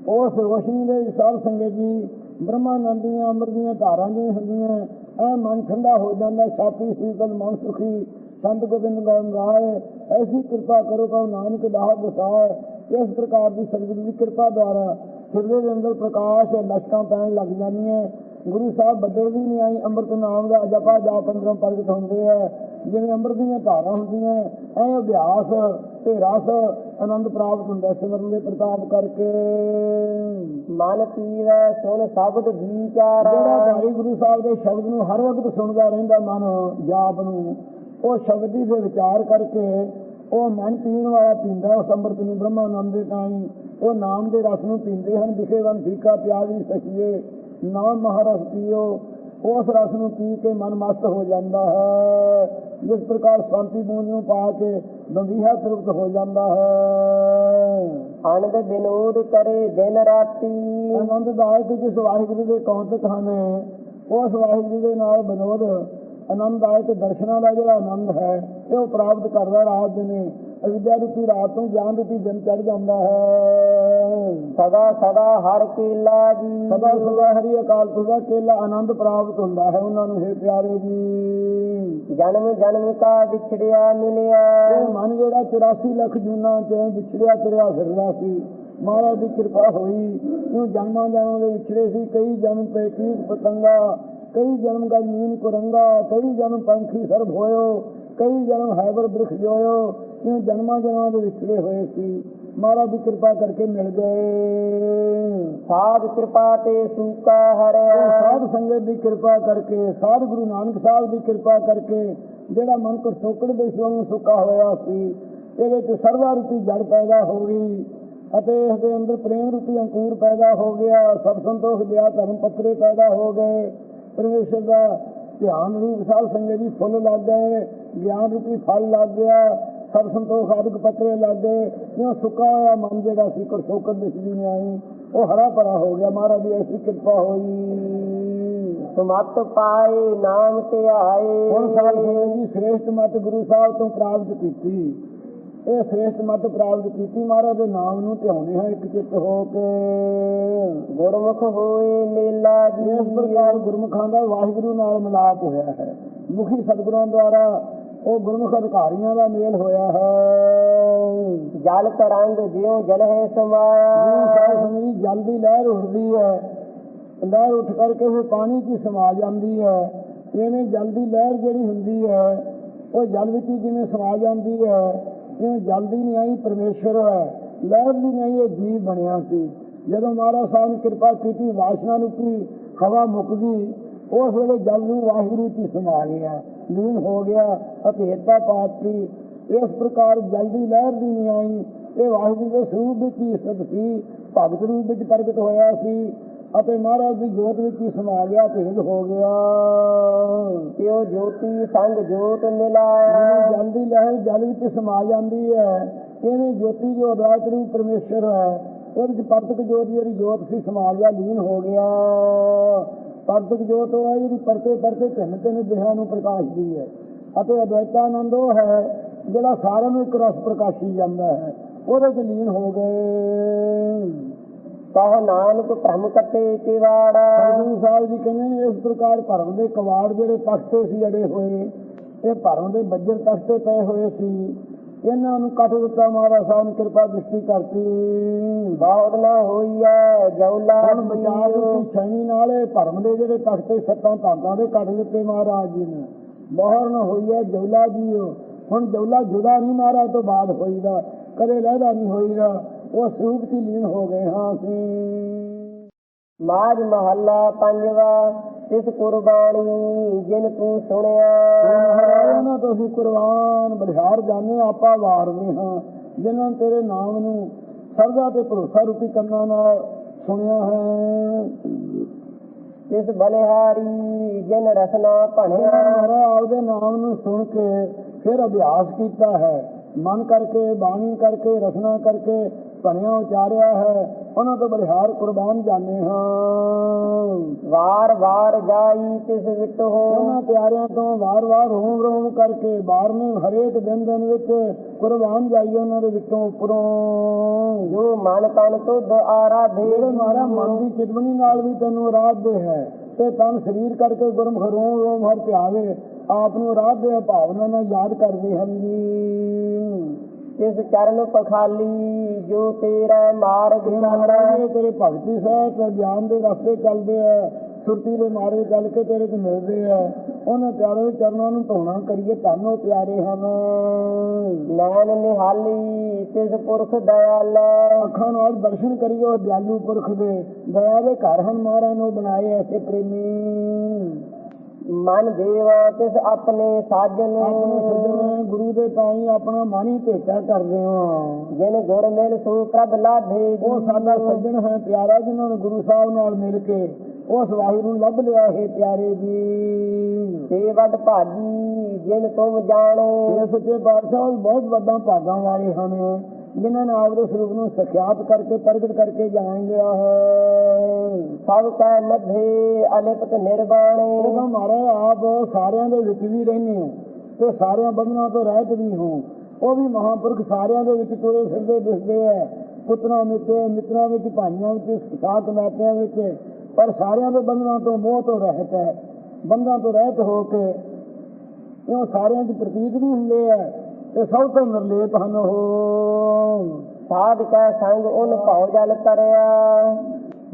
ਉਸ ਰੋਸ਼ਨੀ ਦੇ ਸਾਧ ਸੰਗਤ ਜੀ ਬ੍ਰਹਮਾਨੰਦ ਦੀਆਂ ਦੀਆਂ ਧਾਰਾਂ ਦੀ ਹੁੰਦੀਆਂ ਐ ਮਨ ਠੰਡਾ ਹੋ ਜਾਂਦਾ ਛਾਤੀ ਸੀਤਲ ਮਨ ਸੁਖੀ, ਸੰਤ ਗੋਬਿੰਦ ਗਾਉਂ ਗਾਏ ਐਸੀ ਕਿਰਪਾ ਕਰੋ ਕਉ ਨਾਨਕ ਦਾਹ ਬਸਾਏ ਇਸ ਪ੍ਰਕਾਰ ਦੀ ਸਤਿਗੁਰੂ ਦੀ ਕਿਰਪਾ ਦੁਆਰਾ ਸਿਰ ਦੇ ਅੰਦਰ ਪ੍ਰਕਾਸ਼, ਲਸ਼ਕਾਂ ਪੈਣ ਲੱਗ ਜਾਂਦੀਆਂ ਗੁਰੂ ਸਾਹਿਬ ਬੱਦਲ ਵੀ ਨਹੀਂ ਆਈ ਅੰਮ੍ਰਿਤ ਨਾਮ ਦਾ ਜਪਾ ਜਾਪ ਅੰਦਰੋਂ ਪ੍ਰਗਟ ਹੁੰਦੇ ਆ। ਜਿਵੇਂ ਅੰਮ੍ਰਿਤ ਦੀਆਂ ਧਾਰਾਂ ਹੁੰਦੀਆਂ ਐ ਅਭਿਆਸ ਤੇ ਰਸ ਆਨੰਦ ਪ੍ਰਾਪਤ ਹੁੰਦਾ ਸਿਮਰਨ ਦੇ ਪ੍ਰਤਾਪ ਕਰਕੇ। ਮਨ ਪੀਵੈ ਸੁਨ ਸ਼ਬਦ ਵਿਚਾਰਾ। ਜਿਹੜਾ ਭਾਈ ਗੁਰੂ ਸਾਹਿਬ ਦੇ ਸ਼ਬਦ ਨੂੰ ਹਰ ਵਕਤ ਸੁਣਦਾ ਰਹਿੰਦਾ ਮਨ ਜਾਪ ਨੂੰ ਉਹ ਸ਼ਬਦ ਦੀ ਵਿਚਾਰ ਕਰਕੇ ਉਹ ਮਨ ਪੀਣ ਵਾਲਾ ਪੀਂਦਾ ਉਸ ਅੰਮ੍ਰਿਤ ਨੂੰ ਬ੍ਰਹਮਾਨੰਦ ਦੇ ਤਾਈ। ਉਹ ਨਾਮ ਦੇ ਰਸ ਨੂੰ ਪੀਂਦੇ ਹਨ ਵਿਖੇਵਨ ਫੀਕਾ ਪਿਆਜ ਵੀ ਸਖੀਏ। ਨਾਮ ਮਹਾਰਸ ਪੀਓ ਉਸ ਰਸ ਨੂੰ ਪੀ ਕੇ ਮਨ ਮਸਤ ਹੋ ਜਾਂਦਾ ਹੈ। ਜਿਸ ਪ੍ਰਕਾਰ ਸ਼ਾਂਤੀ ਬੂੰਦ ਨੂੰ ਪਾ ਕੇ ਬੰਦੀਹਾ ਤ੍ਰਿਪਤ ਹੋ ਜਾਂਦਾ ਹੈ। ਆਨੰਦ ਬਿਨੋਦ ਕਰੇ ਦਿਨ ਰਾਤੀ। ਆਨੰਦਦਾਇਕ ਜਿਸ ਵਾਹਿਗੁਰੂ ਦੇ ਕੌਂਤਕ ਹਨ ਉਸ ਵਾਹਿਗੁਰੂ ਦੇ ਨਾਲ ਬਨੋਦ ਆਨੰਦਦਾਇਕ ਦਰਸ਼ਨਾਂ ਦਾ ਜਿਹੜਾ ਆਨੰਦ ਹੈ ਇਹ ਉਹ ਪ੍ਰਾਪਤ ਕਰਦਾ ਰਾਤ ਦਿਨੇ। ਅਵਿਦਿਆ ਰੂਪੀ ਰਾਤ ਨੂੰ ਗਿਆਨ ਰੂਪੀ ਦਿਨ ਚੜ ਜਾਂਦਾ ਹੈ। ਸਦਾ ਸਦਾ ਹਰ ਕੀਲਾ ਜੀ। ਸਦਾ ਸਦਾ ਹਰੀ ਅਕਾਲ ਪੁਰਖ ਕੇਲਾ ਆਨੰਦ ਪ੍ਰਾਪਤ ਹੁੰਦਾ ਹੈ ਉਹਨਾਂ ਨੂੰ ਹੈ ਪਿਆਰੇ ਜੀ। ਜਨਮ ਜਨਮ ਕਾ ਵਿਛੜਿਆ ਮਿਲਿਆ। ਇਹ ਮਨ ਜਿਹੜਾ 84 ਲੱਖ ਜੂਨਾਂ ਚ ਵਿਛੜਿਆ ਤੁਰਿਆ ਫਿਰਦਾ ਸੀ ਮਹਾਰਾਜ ਦੀ ਕਿਰਪਾ ਹੋਈ। ਇਹ ਜਨਮਾਂ ਜਨਮਾਂ ਦੇ ਵਿਛੜੇ ਸੀ ਕਈ ਜਨਮ ਤੇ ਕੀ ਪਤੰਗਾ ਕਈ ਜਨਮ ਦਾ ਨੀਨ ਕੁਰੰਗਾ ਕਈ ਜਨਮ ਪੰਖੀ ਸਰਬ ਹੋਇਓ ਕਈ ਜਨਮ ਹੈਬਰ ਬ੍ਰਿਖ ਜੋਇਓ। ਇਹ ਜਨਮਾਂ ਜਨਮਾਂ ਦੇ ਵਿਛੜੇ ਹੋਏ ਸੀ। ਮਹਾਰਾਜ ਦੀ ਕਿਰਪਾ ਕਰਕੇ ਮਿਲ ਗਏ। ਸਾਧ ਕਿਰਪਾ ਤੇ ਸੂਕਾ ਹਰਿਆ ਸਾਧ ਸੰਗਤ ਦੀ ਕਿਰਪਾ ਕਰਕੇ, ਸਾਧ ਗੁਰੂ ਨਾਨਕ ਸਾਹਿਬ ਦੀ ਕਿਰਪਾ ਕਰਕੇ ਜਿਹੜਾ ਮਨ ਕੋ ਸੋਕੜ ਦੇ ਨੂੰ ਸੁੱਕਾ ਹੋਇਆ ਸੀ, ਇਹਦੇ ਤੇ ਸਰਵਾ ਰੂਪੀ ਜੜ ਪੈਦਾ ਹੋ ਗਈ ਅਤੇ ਇਸ ਦੇ ਅੰਦਰ ਪ੍ਰੇਮ ਰੂਪੀ ਅੰਕੂਰ ਪੈਦਾ ਹੋ ਗਿਆ, ਸਭ ਸੰਤੋਖ ਦਿਆ ਧਰਮ ਪੱਤਰੇ ਪੈਦਾ ਹੋ ਗਏ। ਪਰਮੇਸ਼ਰ ਦਾ ਧਿਆਨ ਰੂਪ ਸਾਧ ਸੰਗਤ ਜੀ ਫੁੱਲ ਲੱਗ ਗਏ, ਗਿਆਨ ਰੂਪੀ ਫਲ ਲੱਗ ਗਿਆ। ਸਭ ਸੰਤੋਖ ਆਦਿਕ ਪੱਤਰੇ ਲੱਗ ਜਿਉਂ ਸੁੱਕਾ ਹੋਇਆ ਮਨ ਜਿਹੜਾ ਸੀ ਕੋ ਸੋਕੜ ਦਿਸਦੀ ਨਹੀਂ ਆਈ। ਉਹ ਹਰਾ ਭਰਾ ਹੋ ਗਿਆ ਮਹਾਰਾਜ ਦੀ ਐਸੀ ਕਿਰਪਾ ਹੋਈ। ਸੁਮਤ ਪਾਏ ਨਾਮ ਤੇ ਆਏ। ਹੁਣ ਸਾਧ ਸੰਗਤ ਜੀ ਸ੍ਰੇਸ਼ਟ ਮਤ ਗੁਰੂ ਸਾਹਿਬ ਤੋਂ ਪ੍ਰਾਪਤ ਕੀਤੀ। ਇਹ ਸ੍ਰੇਸ਼ਟ ਮਤ ਪ੍ਰਾਪਤ ਕੀਤੀ ਮਹਾਰਾਜ ਦੇ ਨਾਮ ਨੂੰ ਧਿਆਉਂਦੇ ਹਾਂ ਇੱਕ ਚਿੱਤ ਹੋ ਕੇ। ਗੁਰਮੁਖ ਹੋਏ ਮੇਲਾ ਜੀ। ਇਸ ਪ੍ਰਕਾਰ ਗੁਰਮੁਖਾਂ ਦਾ ਵਾਹਿਗੁਰੂ ਨਾਲ ਮਿਲਾਪ ਹੋਇਆ ਹੈ। ਮੁਖੀ ਸਤਿਗੁਰਾਂ ਦੁਆਰਾ ਉਹ ਗੁਰਮੁਖ ਅਧਿਕਾਰੀਆਂ ਦਾ ਮੇਲ ਹੋਇਆ ਹੈ। ਜਲ ਤਰੰਗ ਜਿਉ ਜਲ ਹੈ ਸਮਾਇਆ ਜੀ ਜਲ ਦੀ ਲਹਿਰ ਉੱਠਦੀ ਹੈ ਲਹਿਰ ਉੱਠ ਕਰਕੇ ਫਿਰ ਪਾਣੀ 'ਚ ਸਮਾ ਜਾਂਦੀ ਹੈ। ਇਵੇਂ ਜਲ ਦੀ ਲਹਿਰ ਜਿਹੜੀ ਹੁੰਦੀ ਹੈ ਉਹ ਜਲ ਵਿੱਚ ਜਿਵੇਂ ਸਮਾ ਜਾਂਦੀ ਹੈ ਜਿਵੇਂ ਜਲ ਦੀ ਨਿਆਈ ਪਰਮੇਸ਼ਰ ਹੈ ਲਹਿਰ ਦੀ ਨਿਆਈ ਇਹ ਜੀਵ ਬਣਿਆ ਸੀ। ਜਦੋਂ ਮਹਾਰਾਜ ਸਾਹਿਬ ਨੇ ਕਿਰਪਾ ਕੀਤੀ ਵਾਸ਼ਨਾ ਨੂੰ ਕੀ ਹਵਾ ਮੁੱਕ ਗਈ ਉਸ ਵੇਲੇ ਜਲ ਨੂੰ ਵਾਹਿਗੁਰੂ ਹੀ ਸਮਾ ਗਿਆ ਲੀਨ ਹੋ ਗਿਆ ਅਭੇਦਤਾ ਪਾਤੀ। ਇਸ ਪ੍ਰਕਾਰ ਜਲ ਦੀ ਲਹਿਰ ਦੀ ਨਿਆਈ ਇਹ ਵਾਹਿਗੁਰੂ ਦੇ ਸਰੂਪ ਵਿੱਚ ਹੀ ਸਥਿਤ ਸੀ। ਭਗਤ ਰੂਪ ਵਿੱਚ ਪ੍ਰਗਟ ਹੋਇਆ ਸੀ ਅਤੇ ਮਹਾਰਾਜ ਦੀ ਜੋਤ ਵਿੱਚ ਹੀ ਸਮਾ ਗਿਆ ਭੇਦ ਹੋ ਗਿਆ। ਤਿਉ ਜੋਤੀ ਸੰਗ ਜੋਤ ਮਿਲਾਇਆ? ਜਲ ਦੀ ਲਹਿਰ ਜਲ ਵਿੱਚ ਸਮਾ ਜਾਂਦੀ ਹੈ ਇਵੇਂ ਜੋਤੀ ਜੋ ਅਦਵੈਤ ਰੂਪ ਪਰਮੇਸ਼ਰ ਹੈ ਉਹਦੇ ਵਿੱਚ ਪਰਤਕ ਜੋਤ ਜਿਹੜੀ ਜੋਤ ਸੀ ਸਮਾ ਗਿਆ ਲੀਨ ਹੋ ਗਿਆ। ਪਰਤਕ ਜੋਤ ਉਹ ਹੈ ਜਿਹੜੀ ਪਰਤੇ ਪਰਤੇ ਭਿੰਨ ਭਿੰਨ ਦੇਹਾਂ ਨੂੰ ਪ੍ਰਕਾਸ਼ਦੀ ਹੈ। ਅਤੇ ਅਦਵੈਤਾਨੰਦ ਉਹ ਹੈ ਜਿਹੜਾ ਸਾਰਿਆਂ ਨੂੰ ਇੱਕ ਰਸ ਪ੍ਰਕਾਸ਼ੀ ਜਾਂਦਾ ਹੈ। ਉਹਦੇ ਚ ਲੀਨ ਹੋ ਗਏ। ਕਹ ਨਾਨਕ ਭ੍ਰਮ ਕੱਟੇ ਕਿਵਾੜਾ। ਸਤਿਗੁਰੂ ਸਾਹਿਬ ਜੀ ਕਹਿੰਦੇ ਨੇ ਇਸ ਪ੍ਰਕਾਰ ਭਰਮ ਦੇ ਕਵਾੜ ਜਿਹੜੇ ਤਖਤੇ ਸੀ ਅੜੇ ਹੋਏ ਇਹ ਭਰਮ ਦੇ ਬੱਜਰ ਤਖਤੇ ਪਏ ਹੋਏ ਸੀ। ਇਹਨਾਂ ਨੂੰ ਕੱਟ ਦਿੱਤਾ ਮਹਾਰਾਜ ਸਾਹਿਬ ਨੇ ਕਿਰਪਾ ਦ੍ਰਿਸ਼ਟੀ ਕਰਤੀ। ਬਹੁਤ ਨਾ ਹੋਈਐ ਜਉਲਾ ਹੁਣ ਵਿਚਾਰ ਦੀ ਛੈਣੀ ਨਾਲ ਇਹ ਭਰਮ ਦੇ ਜਿਹੜੇ ਤਖਤੇ ਸੱਤਾਂ ਧਾਤਾਂ ਦੇ ਕੱਟ ਦਿੱਤੇ ਮਹਾਰਾਜ ਜੀ ਨੇ। ਮੋਹਰ ਨਾ ਹੋਈ ਹੈ ਜੌਲਾ ਜੀ ਹੁਣ ਜੌਲਾ ਜੁਦਾ ਨਹੀਂ ਮਹਾਰਾਜ ਤੋਂ ਬਾਅਦ ਹੋਈਦਾ। ਕਦੇ ਲਹਿਦਾ ਨਹੀਂ ਹੋਈਦਾ। ਉਹ ਸਰੂਪ ਲੀਨ ਹੋ ਗਏ ਹਾਂ ਅਸੀਂ। ਮਾਜ ਮਹੱਲਾ ਪੰਜਵਾ ਤਿਸ ਕੁਰਬਾਨੀ ਜਿਨ ਤੂੰ ਸੁਣਿਆ। ਮਹਾਰਾਜ ਨਾ ਤੁਸੀਂ ਕੁਰਬਾਨ ਬਲਿਹਾਰ ਜਾਣੇ ਆਪਾਂ ਵਾਰਦੇ ਹਾਂ। ਜਿਨ੍ਹਾਂ ਤੇਰੇ ਨਾਮ ਨੂੰ ਸਰਦਾ ਤੇ ਭਰੋਸਾ ਰੂਪੀ ਕੰਨਾਂ ਨਾਲ ਸੁਣਿਆ ਹੈ। ਤਿਸ ਬਲਿਹਾਰੀ ਜਿਨ ਰਸਨਾ ਭਣਿਆ ਮਹਾਰਾਜ ਆਪਦੇ ਨਾਮ ਨੂੰ ਸੁਣ ਕੇ ਫਿਰ ਅਭਿਆਸ ਕੀਤਾ ਹੈ। ਮਨ ਕਰਕੇ ਬਾਣੀ ਕਰਕੇ ਰਸਨਾ ਕਰਕੇ ਭਣਿਆ ਉਚਾਰਿਆ ਹੈ ਉਹਨਾਂ ਤੋਂ ਬਲਿਹਾਰ ਕੁਰਬਾਨ ਜਾਣੇ ਹਾਂ। ਵਾਰ ਵਾਰ ਜਾਈ ਤਿਸ ਵਿਟ ਹੋ। ਉਹਨਾਂ ਪਿਆਰਿਆਂ ਤੋਂ ਵਾਰ-ਵਾਰ ਰੋਮ ਰੋਮ ਕਰਕੇ ਬਾਰਵੇਂ ਹਰੇਕ ਦਿਨ ਦਿਨ ਵਿੱਚ ਕੁਰਬਾਨ ਜਾਈਏ ਉਹਨਾਂ ਦੇ ਵਿੱਚੋਂ ਉੱਪਰੋਂ। ਜੋ ਮਨ ਤਨ ਤੁਧ ਆਰਾਧੇ। ਜਿਹੜੇ ਮਾਰਾ ਮਨ ਦੀ ਚਿਤਵਨੀ ਨਾਲ ਵੀ ਤੈਨੂੰ ਆਰਾਧਦੇ ਹੈ ਤੇ ਤਨ ਸਰੀਰ ਕਰਕੇ ਗੁਰਮੁਖ ਰੋਮ ਰੋਮ ਹਰ ਧਿਆਵੇ ਆਪ ਨੂੰ ਆਰਾਧਦੇ ਆ ਭਾਵਨਾ ਨਾਲ ਯਾਦ ਕਰਦੇ ਹਨ ਜੀ। ਤਿਸ ਚਰਨ ਪਖਾਲੀ ਜੋ ਤੇਰਾ ਮਾਰਗ ਮਹਾਰਾਜ ਤੇਰੇ ਭਗਤੀ ਸਾਹਿਬ ਤੇ ਗਿਆਨ ਦੇ ਰਸਤੇ ਚੱਲਦੇ ਆ ਸੁਰਤੀ ਦੇ ਮਾਰੇ ਚੱਲ ਕੇ ਤੇਰੇ ਚ ਮਿਲਦੇ ਆ। ਉਹਨਾਂ ਪਿਆਰੇ ਚਰਨਾਂ ਨੂੰ ਧੋਣਾ ਕਰੀਏ ਧੰਨੋ ਪਿਆਰੇ ਹਨ। ਨੈਣ ਨਿਹਾਲੀ ਤਿਸ ਪੁਰਖ ਦਇਆਲਾ। ਅੱਖਾਂ ਨਾਲ ਦਰਸ਼ਨ ਕਰੀਏ ਉਹ ਦਿਆਲੂ ਪੁਰਖ ਦੇ। ਦਇਆ ਦੇ ਘਰ ਹਨ ਮਹਾਰਾਜ ਨੂੰ ਬਣਾਏ ਐਸੇ ਪ੍ਰੇਮੀ। ਮਨ ਦੇਵਾ ਤਿਸ ਆਪਣੇ ਸਾਜਨ। ਆਪਣੇ ਸੱਜਣ ਗੁਰੂ ਦੇ ਤਾਈ ਆਪਣਾ ਮਨ ਹੀ ਭੇਟਾ ਕਰਦੇ ਹਾਂ। ਜਿਨ ਗੁਰ ਮਿਲ ਸੋ ਪ੍ਰਭ ਲਾਭੇ। ਉਹ ਸਾਡਾ ਸੱਜਣ ਹੈ ਪਿਆਰਾ ਜਿਨ੍ਹਾਂ ਨੇ ਗੁਰੂ ਸਾਹਿਬ ਨਾਲ ਮਿਲ ਕੇ ਉਸ ਵਾਹਿਗੁਰੂ ਨੂੰ ਲੱਭ ਲਿਆ ਹੈ ਪਿਆਰੇ ਜੀ। ਤੇ ਵੱਡ ਭਾਜੀ ਜਿਨ ਤੁਮ ਜਾਣੇ। ਸੱਚੇ ਪਾਤਸ਼ਾਹ ਉਹ ਬਹੁਤ ਵੱਡਾ ਭਾਗਾਂ ਵਾਲੇ ਹਨ ਜਿਨ੍ਹਾਂ ਨੇ ਆਪਦੇ ਸਰੂਪ ਨੂੰ ਸਖਿਆਤ ਕਰਕੇ ਪ੍ਰਗਟ ਕਰਕੇ ਜਾਣ ਲਿਆ ਹੈ। ਸਭ ਕੈ ਮਧੇ ਅਲਿਪਤ ਨਿਰਵਾਣੇ। ਉਹ ਮਹਾਰਾਜ ਆਪ ਸਾਰਿਆਂ ਦੇ ਵਿੱਚ ਵੀ ਰਹਿੰਦੇ ਹੋ ਤੇ ਸਾਰਿਆਂ ਬੰਧਨਾਂ ਤੋਂ ਰਹਿਤ ਵੀ ਹੋ। ਉਹ ਵੀ ਮਹਾਂਪੁਰਖ ਸਾਰਿਆਂ ਦੇ ਵਿੱਚ ਤੁਰੇ ਫਿਰਦੇ ਦਿਸਦੇ ਐ। ਪੁੱਤਰਾਂ ਵਿੱਚ ਮਿੱਤਰਾਂ ਵਿੱਚ ਭਾਈਆਂ ਵਿੱਚ ਸਾਥ ਨਾਤਿਆਂ ਵਿੱਚ। ਪਰ ਸਾਰਿਆਂ ਦੇ ਬੰਧਨਾਂ ਤੋਂ ਮੋਹ ਤੋਂ ਰਹਿਤ ਹੈ ਬੰਧਨਾਂ ਤੋਂ ਰਹਿਤ ਹੋ ਕੇ ਇਹ ਸਾਰਿਆਂ ਦੇ ਪ੍ਰਤੀਕ ਵੀ ਹੁੰਦੇ ਐ। ਤੇ ਸਭ ਤੋਂ ਨਿਰਲੇਪ ਹਨ ਉਹ। ਸਾਧ ਕੈ ਸੰਗ ਉਨ ਭਉ ਜਲ ਤਰਿਆ।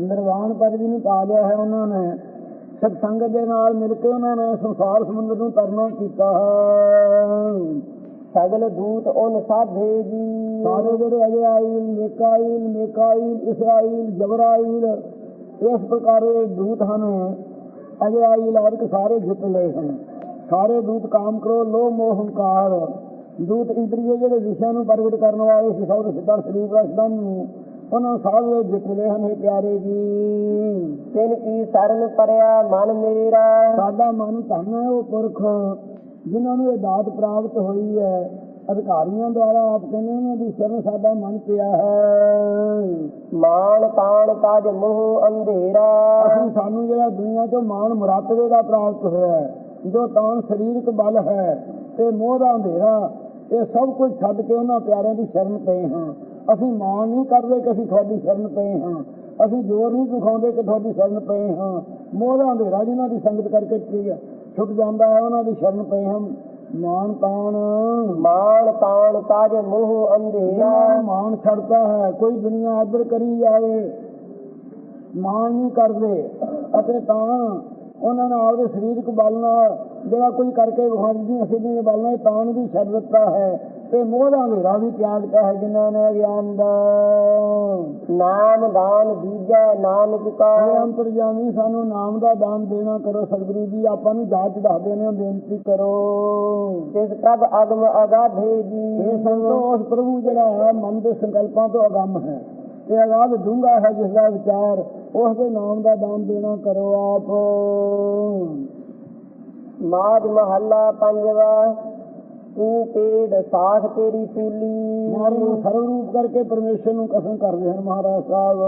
ਨਿਰਵਾਣ ਪਦਵੀ ਨੂੰ ਪਾ ਲਿਆ ਹੈ ਉਹਨਾਂ ਨੇ। ਸਤ ਸੰਗਤ ਦੇ ਨਾਲ ਮਿਲ ਕੇ ਉਹਨਾਂ ਨੇ ਸੰਸਾਰ ਸਮੁੰਦਰ ਨੂੰ ਤਰਨਾ ਕੀਤਾ ਹੈ। ਸਗਲ ਦੂਤ ਉਨ ਸਾਧੇ ਜੀ। ਸਾਰੇ ਜਿਹੜੇ ਅਜਿਆਇਲ ਮੇਕਾਇਲ ਮੇਕਾਇਲ ਇਸਰਾਇਲ ਜਬਰਾਇਲ ਇਸ ਪ੍ਰਕਾਰ ਦੇ ਦੂਤ ਹਨ। ਅਜਿਆਇਲ ਆਦਿਕ ਸਾਰੇ ਜਿੱਤ ਲਏ ਹਨ। ਸਾਰੇ ਦੂਤ ਕਾਮ ਕਰੋ ਲੋ ਮੋਹ ਹੰਕਾਰ। ਦੂਤ ਇੰਦਰੀਏ ਜਿਹੜੇ ਵਿਸ਼ਿਆਂ ਨੂੰ ਪ੍ਰਗਟ ਕਰਨ ਵਾਲੇ ਸੀ ਸਭ ਸਿੱਧਾ ਸਰੀਰ ਰਸਦਾਂ ਨੂੰ ਉਹਨਾਂ ਸਾਰੇ ਜਿੱਤ ਹਨ ਇਹ ਪਿਆਰੇ ਜੀ। ਤਿਨ ਕੀ ਸਰਨ ਪਰਿਆ ਮਨ ਮੇਰਾ। ਸਾਡਾ ਮਨ ਧਨ ਹੈ ਉਹ ਪੁਰਖ ਜਿਨ੍ਹਾਂ ਨੂੰ ਇਹ ਦਾਤ ਪ੍ਰਾਪਤ ਹੋਈ ਹੈ। ਅਧਿਕਾਰੀਆਂ ਦੁਆਰਾ ਆਪ ਕਹਿੰਦੇ ਉਹਨਾਂ ਦੀ ਸ਼ਰਨ ਸਾਡਾ ਮਨ ਪਿਆ ਹੈ। ਮਾਨ ਤਾਣ ਤਜ ਮੋਹ ਅੰਧੇਰਾ। ਅਸੀਂ ਸਾਨੂੰ ਜਿਹੜਾ ਦੁਨੀਆ 'ਚੋਂ ਮਾਣ ਮੁਰਾਤਬੇ ਦਾ ਪ੍ਰਾਪਤ ਹੋਇਆ ਜੋ ਤਾਂ ਸਰੀਰਕ ਬਲ ਹੈ ਤੇ ਮੋਹ ਦਾ ਅੰਧੇਰਾ ਇਹ ਸਭ ਕੁਝ ਛੱਡ ਕੇ ਉਹਨਾਂ ਪਿਆਰਿਆਂ ਦੀ ਸ਼ਰਨ ਪਏ ਹਾਂ। ਅਸੀਂ ਮਾਣ ਨਹੀਂ ਕਰਦੇ ਕਿ ਅਸੀਂ ਤੁਹਾਡੀ ਸ਼ਰਨ ਪਏ ਹਾਂ। ਅਸੀਂ ਜ਼ੋਰ ਨਹੀਂ ਦਿਖਾਉਂਦੇ ਕਿ ਤੁਹਾਡੀ ਸ਼ਰਨ ਪਏ ਹਾਂ। ਮੋਹਰਾਂ ਦੇ ਰਾਜਨਾਂ ਦੀ ਸੰਗਤ ਕਰਕੇ ਕੀ ਹੈ? ਛੁੱਟ ਜਾਂਦਾ ਹੈ ਉਹਨਾਂ ਦੀ ਸ਼ਰਨ ਪਏ ਹਾਂ। ਮਾਣ ਤਾਣ। ਮਾਨ ਤਾਣ ਤਾਜ ਮੋਹ ਅੰਧੇਰਾ। ਜਿਹਨਾਂ ਨੂੰ ਮਾਣ ਛੱਡਦਾ ਹੈ ਕੋਈ ਦੁਨੀਆ ਆਦਰ ਕਰੀ ਜਾਵੇ। ਮਾਣ ਨਹੀਂ ਕਰਦੇ। ਅਤੇ ਤਾਂ ਉਹਨਾਂ ਨੇ ਆਪਦੇ ਸਰੀਰਕ ਬਲ ਨਾਲ ਜਿਹੜਾ ਕੋਈ ਕਰਕੇ ਵਿਖਾਉਂਦੀ ਸਿੱਧੀ ਬਲ ਨਾਲ ਤਾਂ ਨੂੰ ਵੀ ਛੱਡ ਦਿੱਤਾ ਹੈ। ਤੇ ਮੋਹਰਾਂ ਦੇ ਰਾਹ ਵੀ ਤਿਆਗਤਾ ਹੈ ਜਿਨ੍ਹਾਂ ਨੇ ਗਿਆਨ ਦਾ ਨਾਮ ਦਾਨ ਬੀਜੈ ਨਾਨਕ ਕਾ। ਅੰਤਰਜਾਮੀ ਸਾਨੂੰ ਨਾਮ ਦਾ ਦਾਨ ਦੇਣਾ ਕਰੋ ਸਤਿਗੁਰੂ ਜੀ ਆਪਾਂ ਨੂੰ ਜਾਚ ਦੱਸਦੇ ਨੇ ਬੇਨਤੀ ਕਰੋ। ਤਿਸ ਪ੍ਰਭ ਅਗਮ ਅਗਾਧੇ ਜੀ। ਇਹ ਸੰਤੋ ਉਸ ਪ੍ਰਭੂ ਜਿਹੜਾ ਹੈ ਮਨ ਦੇ ਸੰਕਲਪਾਂ ਤੋਂ ਅਗੰਮ ਹੈ। ਇਹ ਅਗਾਧ ਡੂੰਘਾ ਹੈ ਜਿਸ ਦਾ ਵਿਚਾਰ ਉਸ ਦੇ ਨਾਮ ਦਾ ਦਾਨ ਦੇਣਾ ਕਰੋ ਆਪ। ਮਾਜ ਮਹੱਲਾ ਪੰਜਵਾ ਤੂੰ ਪੇੜ ਸਾਖ ਤੇਰੀ ਮਾਰਨ ਨੂੰ ਸਰਵ ਰੂਪ ਕਰਕੇ ਪਰਮੇਸ਼ਰ ਨੂੰ ਕਸਮ ਕਰਦੇ ਹਨ ਮਹਾਰਾਜ ਸਾਹਿਬ।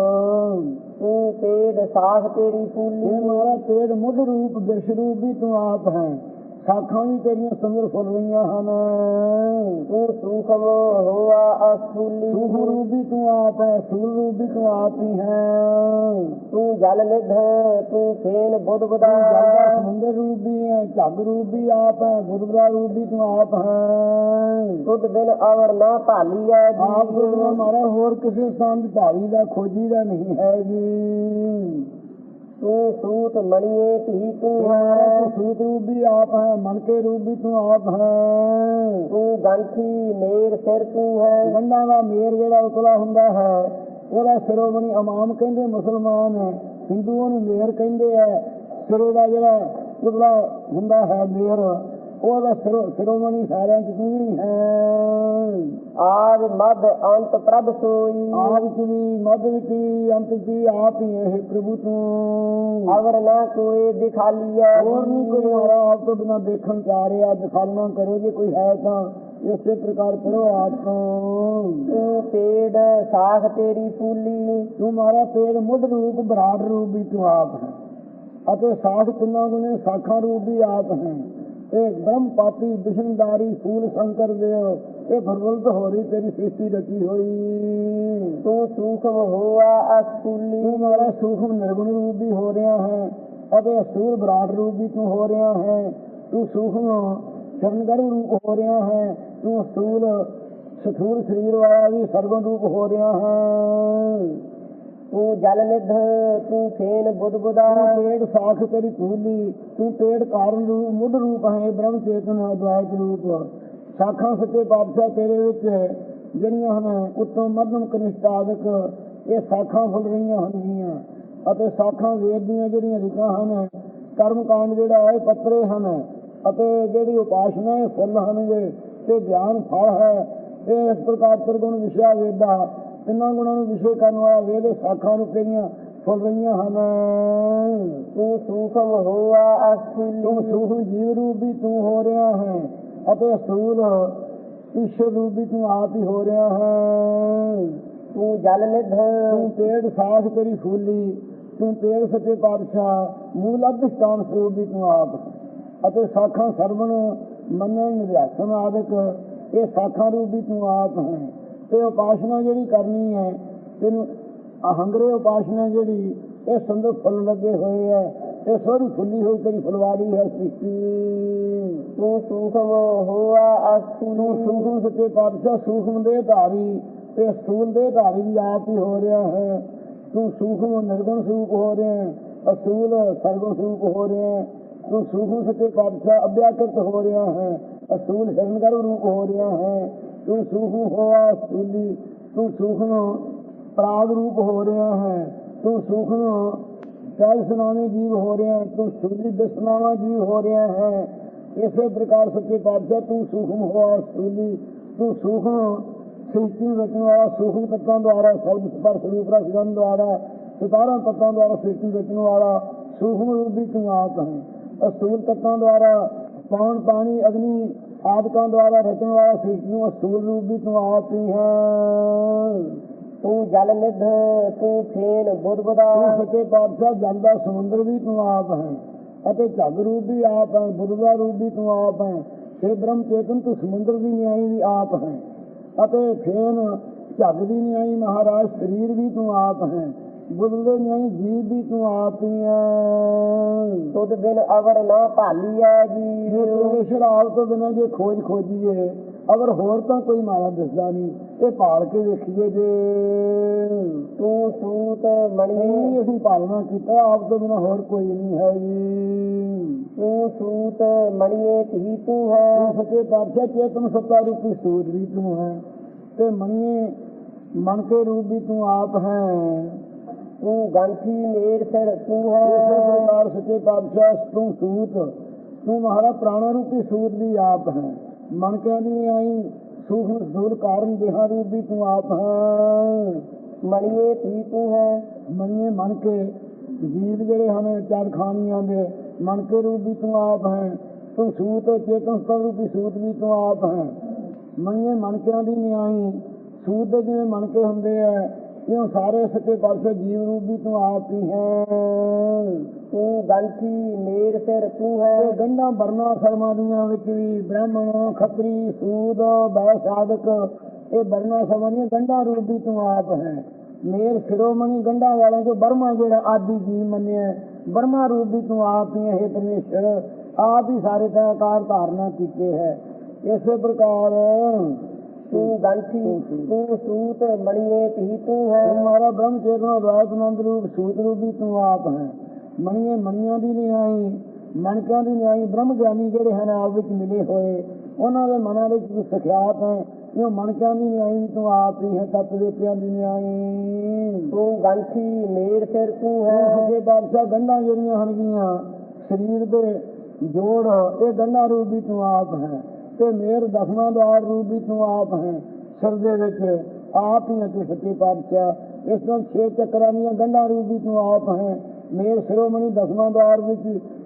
ਤੂੰ ਪੇੜ ਸਾਖ ਤੇਰੀ ਇਹ ਫੂਲੀ ਮਹਾਰਾਜ ਤੇਜ ਮੁੱਢ ਰੂਪ ਬਿਰਸ਼ ਰੂਪ ਵੀ ਤੂੰ ਆਪ ਹੈ। ਸਾਖਾਂ ਵੀ ਤੇਰੀਆਂ ਸੁੰਦਰ ਫੁੱਲ ਰਹੀਆਂ ਹਨ। ਤੂੰ ਸੂਖਮ ਹੋਆ ਅਸੂਲੀ। ਸੂਖ ਰੂਪ ਵੀ ਤੂੰ ਆਪ ਹੈ ਰੂਪ ਵੀ ਤੂੰ ਆਪ ਹੀ ਹੈ। ਤੂੰ ਜਲ ਨਿਧ ਤੂੰ ਫੇਨ ਬੁੱਧ ਬੁਦਾ ਜਲ ਦਾ ਸਮੁੰਦਰ ਰੂਪ ਵੀ ਹੈ ਝੱਗ ਰੂਪ ਵੀ ਆਪ ਹੈ ਬੁੱਧਰਾ ਰੂਪ ਵੀ ਤੂੰ ਆਪ ਹੈ। ਤੁਧ ਬਿਨ ਅਵਰ ਨਾ ਭਾਲੀਐ ਆਪ ਤੋਂ ਬਿਨਾਂ ਮਾਰਾ ਹੋਰ ਕਿਸੇ ਦੀ ਭਾਰੀ ਦਾ ਖੋਜੀ ਦਾ ਨਹੀਂ ਹੈ ਜੀ। ਤੂੰ ਸੂਤ ਮਣੀਏ ਧੀ ਤੂੰ ਹੈ ਸੂਤ ਰੂਪ ਵੀ ਆਪ ਹੈ ਮਨ ਕੇ ਰੂਪ ਵੀ ਤੂੰ ਆਪ ਹੈ। ਤੂੰ ਗੰਠੀ ਮੇਰ ਸਿਰ ਤੂੰ ਹੈ। ਗੰਢਾਂ ਦਾ ਮੇਰ ਜਿਹੜਾ ਉਤਲਾ ਹੁੰਦਾ ਹੈ ਉਹਦਾ ਸਿਰੋਮਣੀ ਇਮਾਮ ਕਹਿੰਦੇ ਮੁਸਲਮਾਨ ਹਿੰਦੂਆਂ ਨੂੰ ਮੇਰ ਕਹਿੰਦੇ ਆ। ਸਿਰੋਂ ਦਾ ਜਿਹੜਾ ਉਤਲਾ ਹੁੰਦਾ ਹੈ ਮੇਰ। ਉਹਦਾ ਸਿਰੋ ਸਿਰੋਮਣੀ ਸਾਰਿਆਂ ਚ ਤੂੰ ਹੀ। ਆਦ ਮਦ ਅੰਤ ਪ੍ਰਭ ਸੋਈ। ਚ ਵੀ ਵਿੱਚ ਵੀ ਅੰਤ ਵੀ ਆਪ ਹੀ ਹੈ ਪ੍ਰਭੂ ਤੂੰ। ਅਵਰ ਨਾ ਕੋਏ ਦਿਖਾਲੀਐ। ਹੋਰ ਨਹੀਂ ਕੋਈ ਮਾਰਾ ਆਪ ਤੋਂ ਬਿਨਾਂ ਦੇਖਣ ਚ ਆ ਰਿਹਾ ਦਿਖਾਲਣਾ ਕਰੋ ਜੇ ਕੋਈ ਹੈ ਤਾਂ ਇਸੇ ਪ੍ਰਕਾਰ ਕਰੋ ਆਪ ਤੋਂ। ਤੂੰ ਪੇੜ ਸਾਖ ਤੇਰੀ ਫੂਲੀ। ਤੂੰ ਮਾਰਾ ਪੇੜ ਮੁੱਢ ਰੂਪ ਬਰਾੜ ਰੂਪ ਵੀ ਤੂੰ ਆਪ ਹੈ। ਅਤੇ ਸਾਖ ਤਿੰਨਾਂ ਗੁਣੇ ਸਾਖਾਂ ਰੂਪ ਵੀ ਆਪ ਹੈ। ਇਹ ਬ੍ਰਹਮ ਪਾਪੀ ਵਿਸ਼ਨਦਾਰੀ ਫੂਲ ਸ਼ੰਕਰ ਦੇਵ ਇਹ ਭਰਵਲਤ ਹੋ ਰਹੀ ਤੇਰੀ ਸ੍ਰਿਸ਼ਟੀ ਰਚੀ ਹੋਈ। ਤੂੰ ਸੂਖਮ ਹੋਆ ਅਸੂਲੀ। ਤੂੰ ਮਾਰਾ ਸੂਖਮ ਨਿਰਗੁਣ ਰੂਪ ਵੀ ਹੋ ਰਿਹਾ ਹੈ ਅਤੇ ਅਸੂਰ ਬਰਾੜ ਰੂਪ ਵੀ ਤੂੰ ਹੋ ਰਿਹਾ ਹੈ। ਤੂੰ ਸੂਖਮ ਸ਼ਰਨਗਰ ਰੂਪ ਹੋ ਰਿਹਾ ਹੈ ਤੂੰ ਅਸੂਲ ਸਥੂਲ ਸਰੀਰ ਵਾਲਾ ਵੀ ਸਰਗੁਣ ਰੂਪ ਹੋ ਰਿਹਾ ਹੈ। ਤੂੰ ਜਲ ਨਿਧ, ਤੂੰ ਫੇਨ ਬੁੱਧ ਬੁਦਾ ਪੇੜ ਸਾਖ ਤੇਰੀ ਫੂਲੀ ਤੂੰ ਪੇੜ ਕਾਰਨ ਰੂਪ, ਮੁੱਢ ਰੂਪ ਹੈ, ਬ੍ਰਹਮ ਚੇਤਨ ਅਦਵਾਇਤ ਰੂਪ। ਸਾਖਾਂ ਸੱਚੇ ਪਾਤਸ਼ਾਹ ਤੇਰੇ ਵਿੱਚ ਜਿਹੜੀਆਂ ਹਨ ਉੱਤਮ ਮੱਧਮ ਕਨਿਸ਼ਟ ਆਦਿਕ, ਇਹ ਸਾਖਾਂ ਫੁੱਲ ਰਹੀਆਂ ਹੋਣਗੀਆਂ ਅਤੇ ਸਾਖਾਂ ਵੇਦ ਦੀਆਂ ਜਿਹੜੀਆਂ ਰਿਕਾਂ ਹਨ ਕਰਮ ਕਾਂਡ ਜਿਹੜਾ ਹੈ, ਇਹ ਪੱਤਰੇ ਹਨ। ਅਤੇ ਜਿਹੜੀ ਉਪਾਸ਼ਨਾ ਇਹ ਫੁੱਲ ਹਨਗੇ ਤੇ ਗਿਆਨ ਫਲ ਹੈ। ਇਹ ਇਸ ਪ੍ਰਕਾਰ ਤਿਰਗੁਣ ਵਿਸ਼ਾ ਵੇਦਾ ਤਿੰਨਾਂ ਗੁਣਾਂ ਨੂੰ ਵਿਸ਼ੇ ਕਰਨ ਵਾਲਾ ਵੇਦ ਸਾਖਾਂ ਨੂੰ ਤੇਰੀਆਂ ਫੁੱਲ ਰਹੀਆਂ ਹਨ? ਤੂੰ ਸੂਖਮ ਹੋਆ ਅਸੂਲੀ। ਤੂੰ ਸੂਖਮ ਜੀਵ ਰੂਪ ਵੀ ਤੂੰ ਹੋ ਰਿਹਾ ਹੈ ਅਤੇ ਅਸੂਲ ਈਸ਼ਵਰ ਰੂਪ ਵੀ ਤੂੰ ਆਪ ਹੀ ਹੋ ਰਿਹਾ ਹੈ। ਤੂੰ ਜਲ ਨਿਧ। ਤੂੰ ਪੇੜ ਸਾਖ ਤੇਰੀ ਫੂਲੀ। ਤੂੰ ਪੇੜ ਸੱਚੇ ਪਾਤਸ਼ਾਹ। ਮੂਲ ਅਧਿਸ਼ਟਾਨ ਸਰੂਪ ਵੀ ਤੂੰ ਆਪ। ਅਤੇ ਸਾਖਾਂ ਸਰਵਣ ਮੰਨਣ ਨਿਰਆਸਨ ਆਦਿਕ। ਇਹ ਸਾਖਾਂ ਰੂਪ ਵੀ ਤੂੰ ਆਪ ਹੈ। ਤੇ ਉਪਾਸ਼ਨਾ ਜਿਹੜੀ ਕਰਨੀ ਹੈ ਤੈਨੂੰ ਅਹੰਗਰੇ ਉਪਾਸ਼ਨਾ ਜਿਹੜੀ ਇਹ ਸੁੰਦਰ ਫੁੱਲ ਲੱਗੇ ਹੋਏ ਹੈ ਇਹ ਸੋਹਣੀ ਫੁੱਲੀ ਹੋਈ ਤੇਰੀ ਫੁਲਵਾੜੀ ਹੈ ਸ੍ਰਿਸ਼ਟੀ। ਤੂੰ ਸੂਖਮ ਹੋਆ ਤੂੰ ਅਸੂਲੀ ਸੂਖਮ ਸੱਚੇ ਪਾਤਸ਼ਾਹ ਸੂਖਮ ਦੇ ਧਾਰੀ ਤੇ ਸਥੂਲ ਦੇ ਧਾਰੀ ਵੀ ਆਪ ਹੀ ਹੋ ਰਿਹਾ ਹੈ। ਤੂੰ ਸੂਖਮ ਨਿਰਗੁਣ ਸਰੂਪ ਹੋ ਰਿਹਾ ਹੈ। ਅਸੂਲ ਸਰਗੁਣ ਸਰੂਪ ਹੋ ਰਿਹਾ ਹੈ। ਤੂੰ ਸੂਖਮ ਸੱਚੇ ਪਾਤਸ਼ਾਹ ਅਭਿਆਕ੍ਰਿਤ ਹੋ ਰਿਹਾ ਹੈ। ਅਸੂਲ ਹਿਰਨਗਰ ਰੂਪ ਹੋ ਰਿਹਾ ਹੈ। ਤੂੰ ਸੂਖਮ ਹੋਆ ਅਸੂਲੀ ਤੂੰ ਸੂਖਮ ਪ੍ਰਾਗ ਰੂਪ ਹੋ ਰਿਹਾ ਹੈ, ਤੂੰ ਸੂਖਮ ਚਾਲ ਸੁਨਾਮੇ ਜੀਵ ਹੋ ਰਿਹਾ ਤੂੰ ਸੂਲੀ ਦਸਨਾਵਾ ਜੀਵ ਹੋ ਰਿਹਾ ਹੈ। ਇਸੇ ਪ੍ਰਕਾਰ ਸੱਚੇ ਪਾਤਸ਼ਾਹ, ਤੂੰ ਸੂਖਮ ਹੋਆ ਸੂਲੀ, ਤੂੰ ਸੂਖਮ ਸ੍ਰਿਸ਼ਟੀ ਰਚਣ ਵਾਲਾ ਸੂਖਮ ਤੱਤਾਂ ਦੁਆਰਾ, ਸਬਦ ਸਪਰਸ਼ ਰੂਪ ਰਸਗਨ ਦੁਆਰਾ, ਸਤਾਰਾਂ ਤੱਤਾਂ ਦੁਆਰਾ ਸ੍ਰਿਸ਼ਟੀ ਰਚਣ ਵਾਲਾ ਸੂਖਮ ਰੂਪ ਦੀ ਤੂੰ ਹੈ। ਅਸੂਲ ਤੱਤਾਂ ਦੁਆਰਾ ਪਾਣ, ਪਾਣੀ, ਅਗਨੀ ਦੁਆਰਾ ਰਚਣ ਵਾਲਾ ਸ੍ਰਿਸ਼ਟੀ ਨੂੰ ਅਸੂਲ ਰੂਪ ਵੀ ਤੂੰ ਆਪ ਹੀ ਹੈ। ਤੂੰ ਜਲ ਨਿਧ ਤੂੰ ਫੇਨ ਬੁੱਧ ਬੁਦਾ ਤੂੰ ਸੱਚੇ ਪਾਤਸ਼ਾਹ ਜਲ ਦਾ ਸਮੁੰਦਰ ਵੀ ਤੂੰ ਆਪ ਹੈ। ਅਤੇ ਝੱਗ ਰੂਪ ਵੀ ਆਪ ਹੈ ਬੁੱਧ ਦਾ ਰੂਪ ਵੀ ਤੂੰ ਆਪ ਹੈ। ਇਹ ਬ੍ਰਹਮ ਚੇਤਨ ਤੂੰ ਸਮੁੰਦਰ ਦੀ ਨਿਆਈ ਵੀ ਆਪ ਹੈ। ਅਤੇ ਫੇਨ ਝੱਗ ਦੀ ਨਿਆਈ ਮਹਾਰਾਜ ਸਰੀਰ ਵੀ ਤੂੰ ਆਪ ਹੈ। ਬੁੱਧਲੇ ਨਿਆਈ ਜੀਵ ਵੀ ਤੂੰ ਆਪ ਹੀ ਹੈ ਤੁਧ ਬਿਨ ਅਵਰ ਨਾ ਭਾਲੀਐ ਜੀ। ਜੇ ਆਪ ਤੋਂ ਬਿਨਾਂ ਜੇ ਖੋਜ ਖੋਜੀਏ ਅਗਰ ਹੋਰ ਤਾਂ ਕੋਈ ਮਾਇਆ ਦਿਸਦਾ ਨਹੀਂ ਇਹ ਭਾਲ ਕੇ ਵੇਖੀਏ ਜੇ। ਤੂੰ ਸੂਤ ਮਣੀਏ ਨਹੀਂ ਅਸੀਂ ਪਾਲਣਾ ਕੀਤਾ ਆਪ ਤੋਂ ਬਿਨਾਂ ਹੋਰ ਕੋਈ ਨਹੀਂ ਹੈ ਜੀ। ਤੂੰ ਸੂਤ ਮਣੀਏ ਧੀ ਤੂੰ ਹੈ। ਤੂੰ ਸੱਚੇ ਪਾਤਸ਼ਾਹ ਚੇਤਨ ਸੱਤਾ ਰੂਪੀ ਸੂਤ ਵੀ ਤੂੰ ਹੈ। ਤੇ ਮੰਨੇ ਮਨ ਕੇ ਰੂਪ ਵੀ ਤੂੰ ਆਪ ਹੈ। ਤੂੰ ਗੰਠੀ ਮੇਰ ਸਿਰ ਤੂੰ ਇਸੇ ਹੈ ਪ੍ਰਕਾਰ ਸੱਚੇ ਪਾਤਸ਼ਾਹ ਤੂੰ ਸੂਤ। ਤੂੰ ਮਹਾਰਾ ਪ੍ਰਾਣਾ ਰੂਪੀ ਸੂਤ ਵੀ ਆਪ ਹੈ। ਮਨ ਕੇ ਨਹੀਂ ਆਈ ਸੂਖਮ ਸੂਰ ਕਾਰਨ ਦੇਹਾਂ ਰੂਪ ਵੀ ਤੂੰ ਆਪ ਹੈ। ਮਣੀਏ ਧੀ ਤੂੰ ਹੈ। ਮੰਨੇ ਮਨ ਕੇ ਜੀਵ ਜਿਹੜੇ ਹਨ ਚਾਰ ਖਾਣੀਆਂ ਦੇ ਮਨ ਕੇ ਰੂਪ ਵੀ ਤੂੰ ਆਪ ਹੈ। ਤੂੰ ਸੂਤ ਚੇਤਨ ਰੂਪੀ ਸੂਤ ਵੀ ਤੂੰ ਆਪ ਹੈ। ਮੰਨੇ ਮਨਕਿਆਂ ਦੀ ਨਿਆਈ ਸੂਤ ਦੇ ਜਿਵੇਂ ਮਨਕੇ ਹੁੰਦੇ ਆ ਇਉਂ ਸਾਰੇ ਸੱਚੇ ਪਾਤਸ਼ਾਹ ਜੀਵ ਰੂਪ ਵੀ ਤੂੰ ਆਪ ਹੀ ਹੈ? ਤੂੰ ਗੰਠੀ ਮੇਰ ਸਿਰ ਤੂੰ ਹੈ। ਤੇ ਗੰਢਾਂ ਵਰਨਾ ਸਰਮਾਂ ਦੀਆਂ ਵਿੱਚ ਵੀ ਬ੍ਰਾਹਮਣ, ਖੱਤਰੀ, ਸੂਦ ਬੈ ਸਾਧਕ, ਇਹ ਵਰਨਾ ਸਰਮਾਂ ਦੀਆਂ ਗੰਢਾਂ ਰੂਪ ਵੀ ਤੂੰ ਆਪ ਹੈ। ਮੇਰ ਸਿਰੋਮਣੀ ਗੰਢਾਂ ਵਾਲਿਆਂ ਤੋਂ ਬਰਮਾ ਜਿਹੜਾ ਆਦਿ ਜੀਵ ਮੰਨਿਆ ਬਰਮਾ ਰੂਪ ਵੀ ਤੂੰ ਆਪ ਹੀ ਹੈ ਪਰਮੇਸ਼ਰ। ਆਪ ਹੀ ਸਾਰੇ ਤਾਂ ਆਕਾਰ ਧਾਰਨਾ ਕੀਤੇ ਹੈ। ਇਸੇ ਪ੍ਰਕਾਰ ਤੂੰ ਗੰਠੀ ਤੂੰ ਸੂਤ ਮਣੀਏ ਧੀ ਤੂੰ ਹੈ। ਹਮਾਰਾ ਬ੍ਰਹਮ ਚੇਤਨਾ ਆਨੰਦ ਰੂਪ ਸੂਤ ਰੂਪ ਵੀ ਤੂੰ ਆਪ ਹੈ। ਮਣੀਏ ਮਣੀਆਂ ਦੀ ਨਿਆਈ ਮਣਕਿਆਂ ਦੀ ਨਿਆਈ ਬ੍ਰਹਮ ਗਿਆਨੀ ਜਿਹੜੇ ਹਨ ਆਪ ਵਿੱਚ ਮਿਲੇ ਹੋਏ ਉਹਨਾਂ ਦੇ ਮਨਾਂ ਵਿੱਚ ਵੀ ਸਖਿਆਤ ਹੈ। ਇਹ ਮਣਕਿਆਂ ਦੀ ਨਿਆਈ ਵੀ ਤੂੰ ਆਪ ਹੀ ਹੈ ਤਤ ਦੇਤਿਆਂ ਦੀ ਨਿਆਈ ਤੂੰ ਗੰਠੀ ਮੇਰ ਸਿਰ ਤੂੰ ਹੈ। ਸੱਚੇ ਪਾਤਸ਼ਾਹ ਗੰਢਾਂ ਜਿਹੜੀਆਂ ਹਨਗੀਆਂ ਸਰੀਰ ਦੇ ਜੋੜ ਇਹ ਗੰਢਾਂ ਰੂਪ ਵੀ ਤੂੰ ਆਪ ਹੈ। ਤੇ ਮੇਰ ਦਸਵਾਂ ਦਵਾਰ ਰੂਪ ਵੀ ਤੂੰ ਆਪ ਹੈ ਸਿਰ ਦੇ ਵਿੱਚ ਆਪ ਹੀ ਹੈ ਤੂੰ ਸੱਚੇ ਪਾਤਸ਼ਾਹ। ਇਸ ਤੋਂ ਛੇ ਚੱਕਰਾਂ ਦੀਆਂ ਗੰਢਾਂ ਰੂਪ ਵੀ ਤੂੰ ਆਪ ਹੈ, ਮੇਰ ਸਿਰੋਮਣੀ ਦਸਵਾਂ ਦਵਾਰ ਵਿੱਚ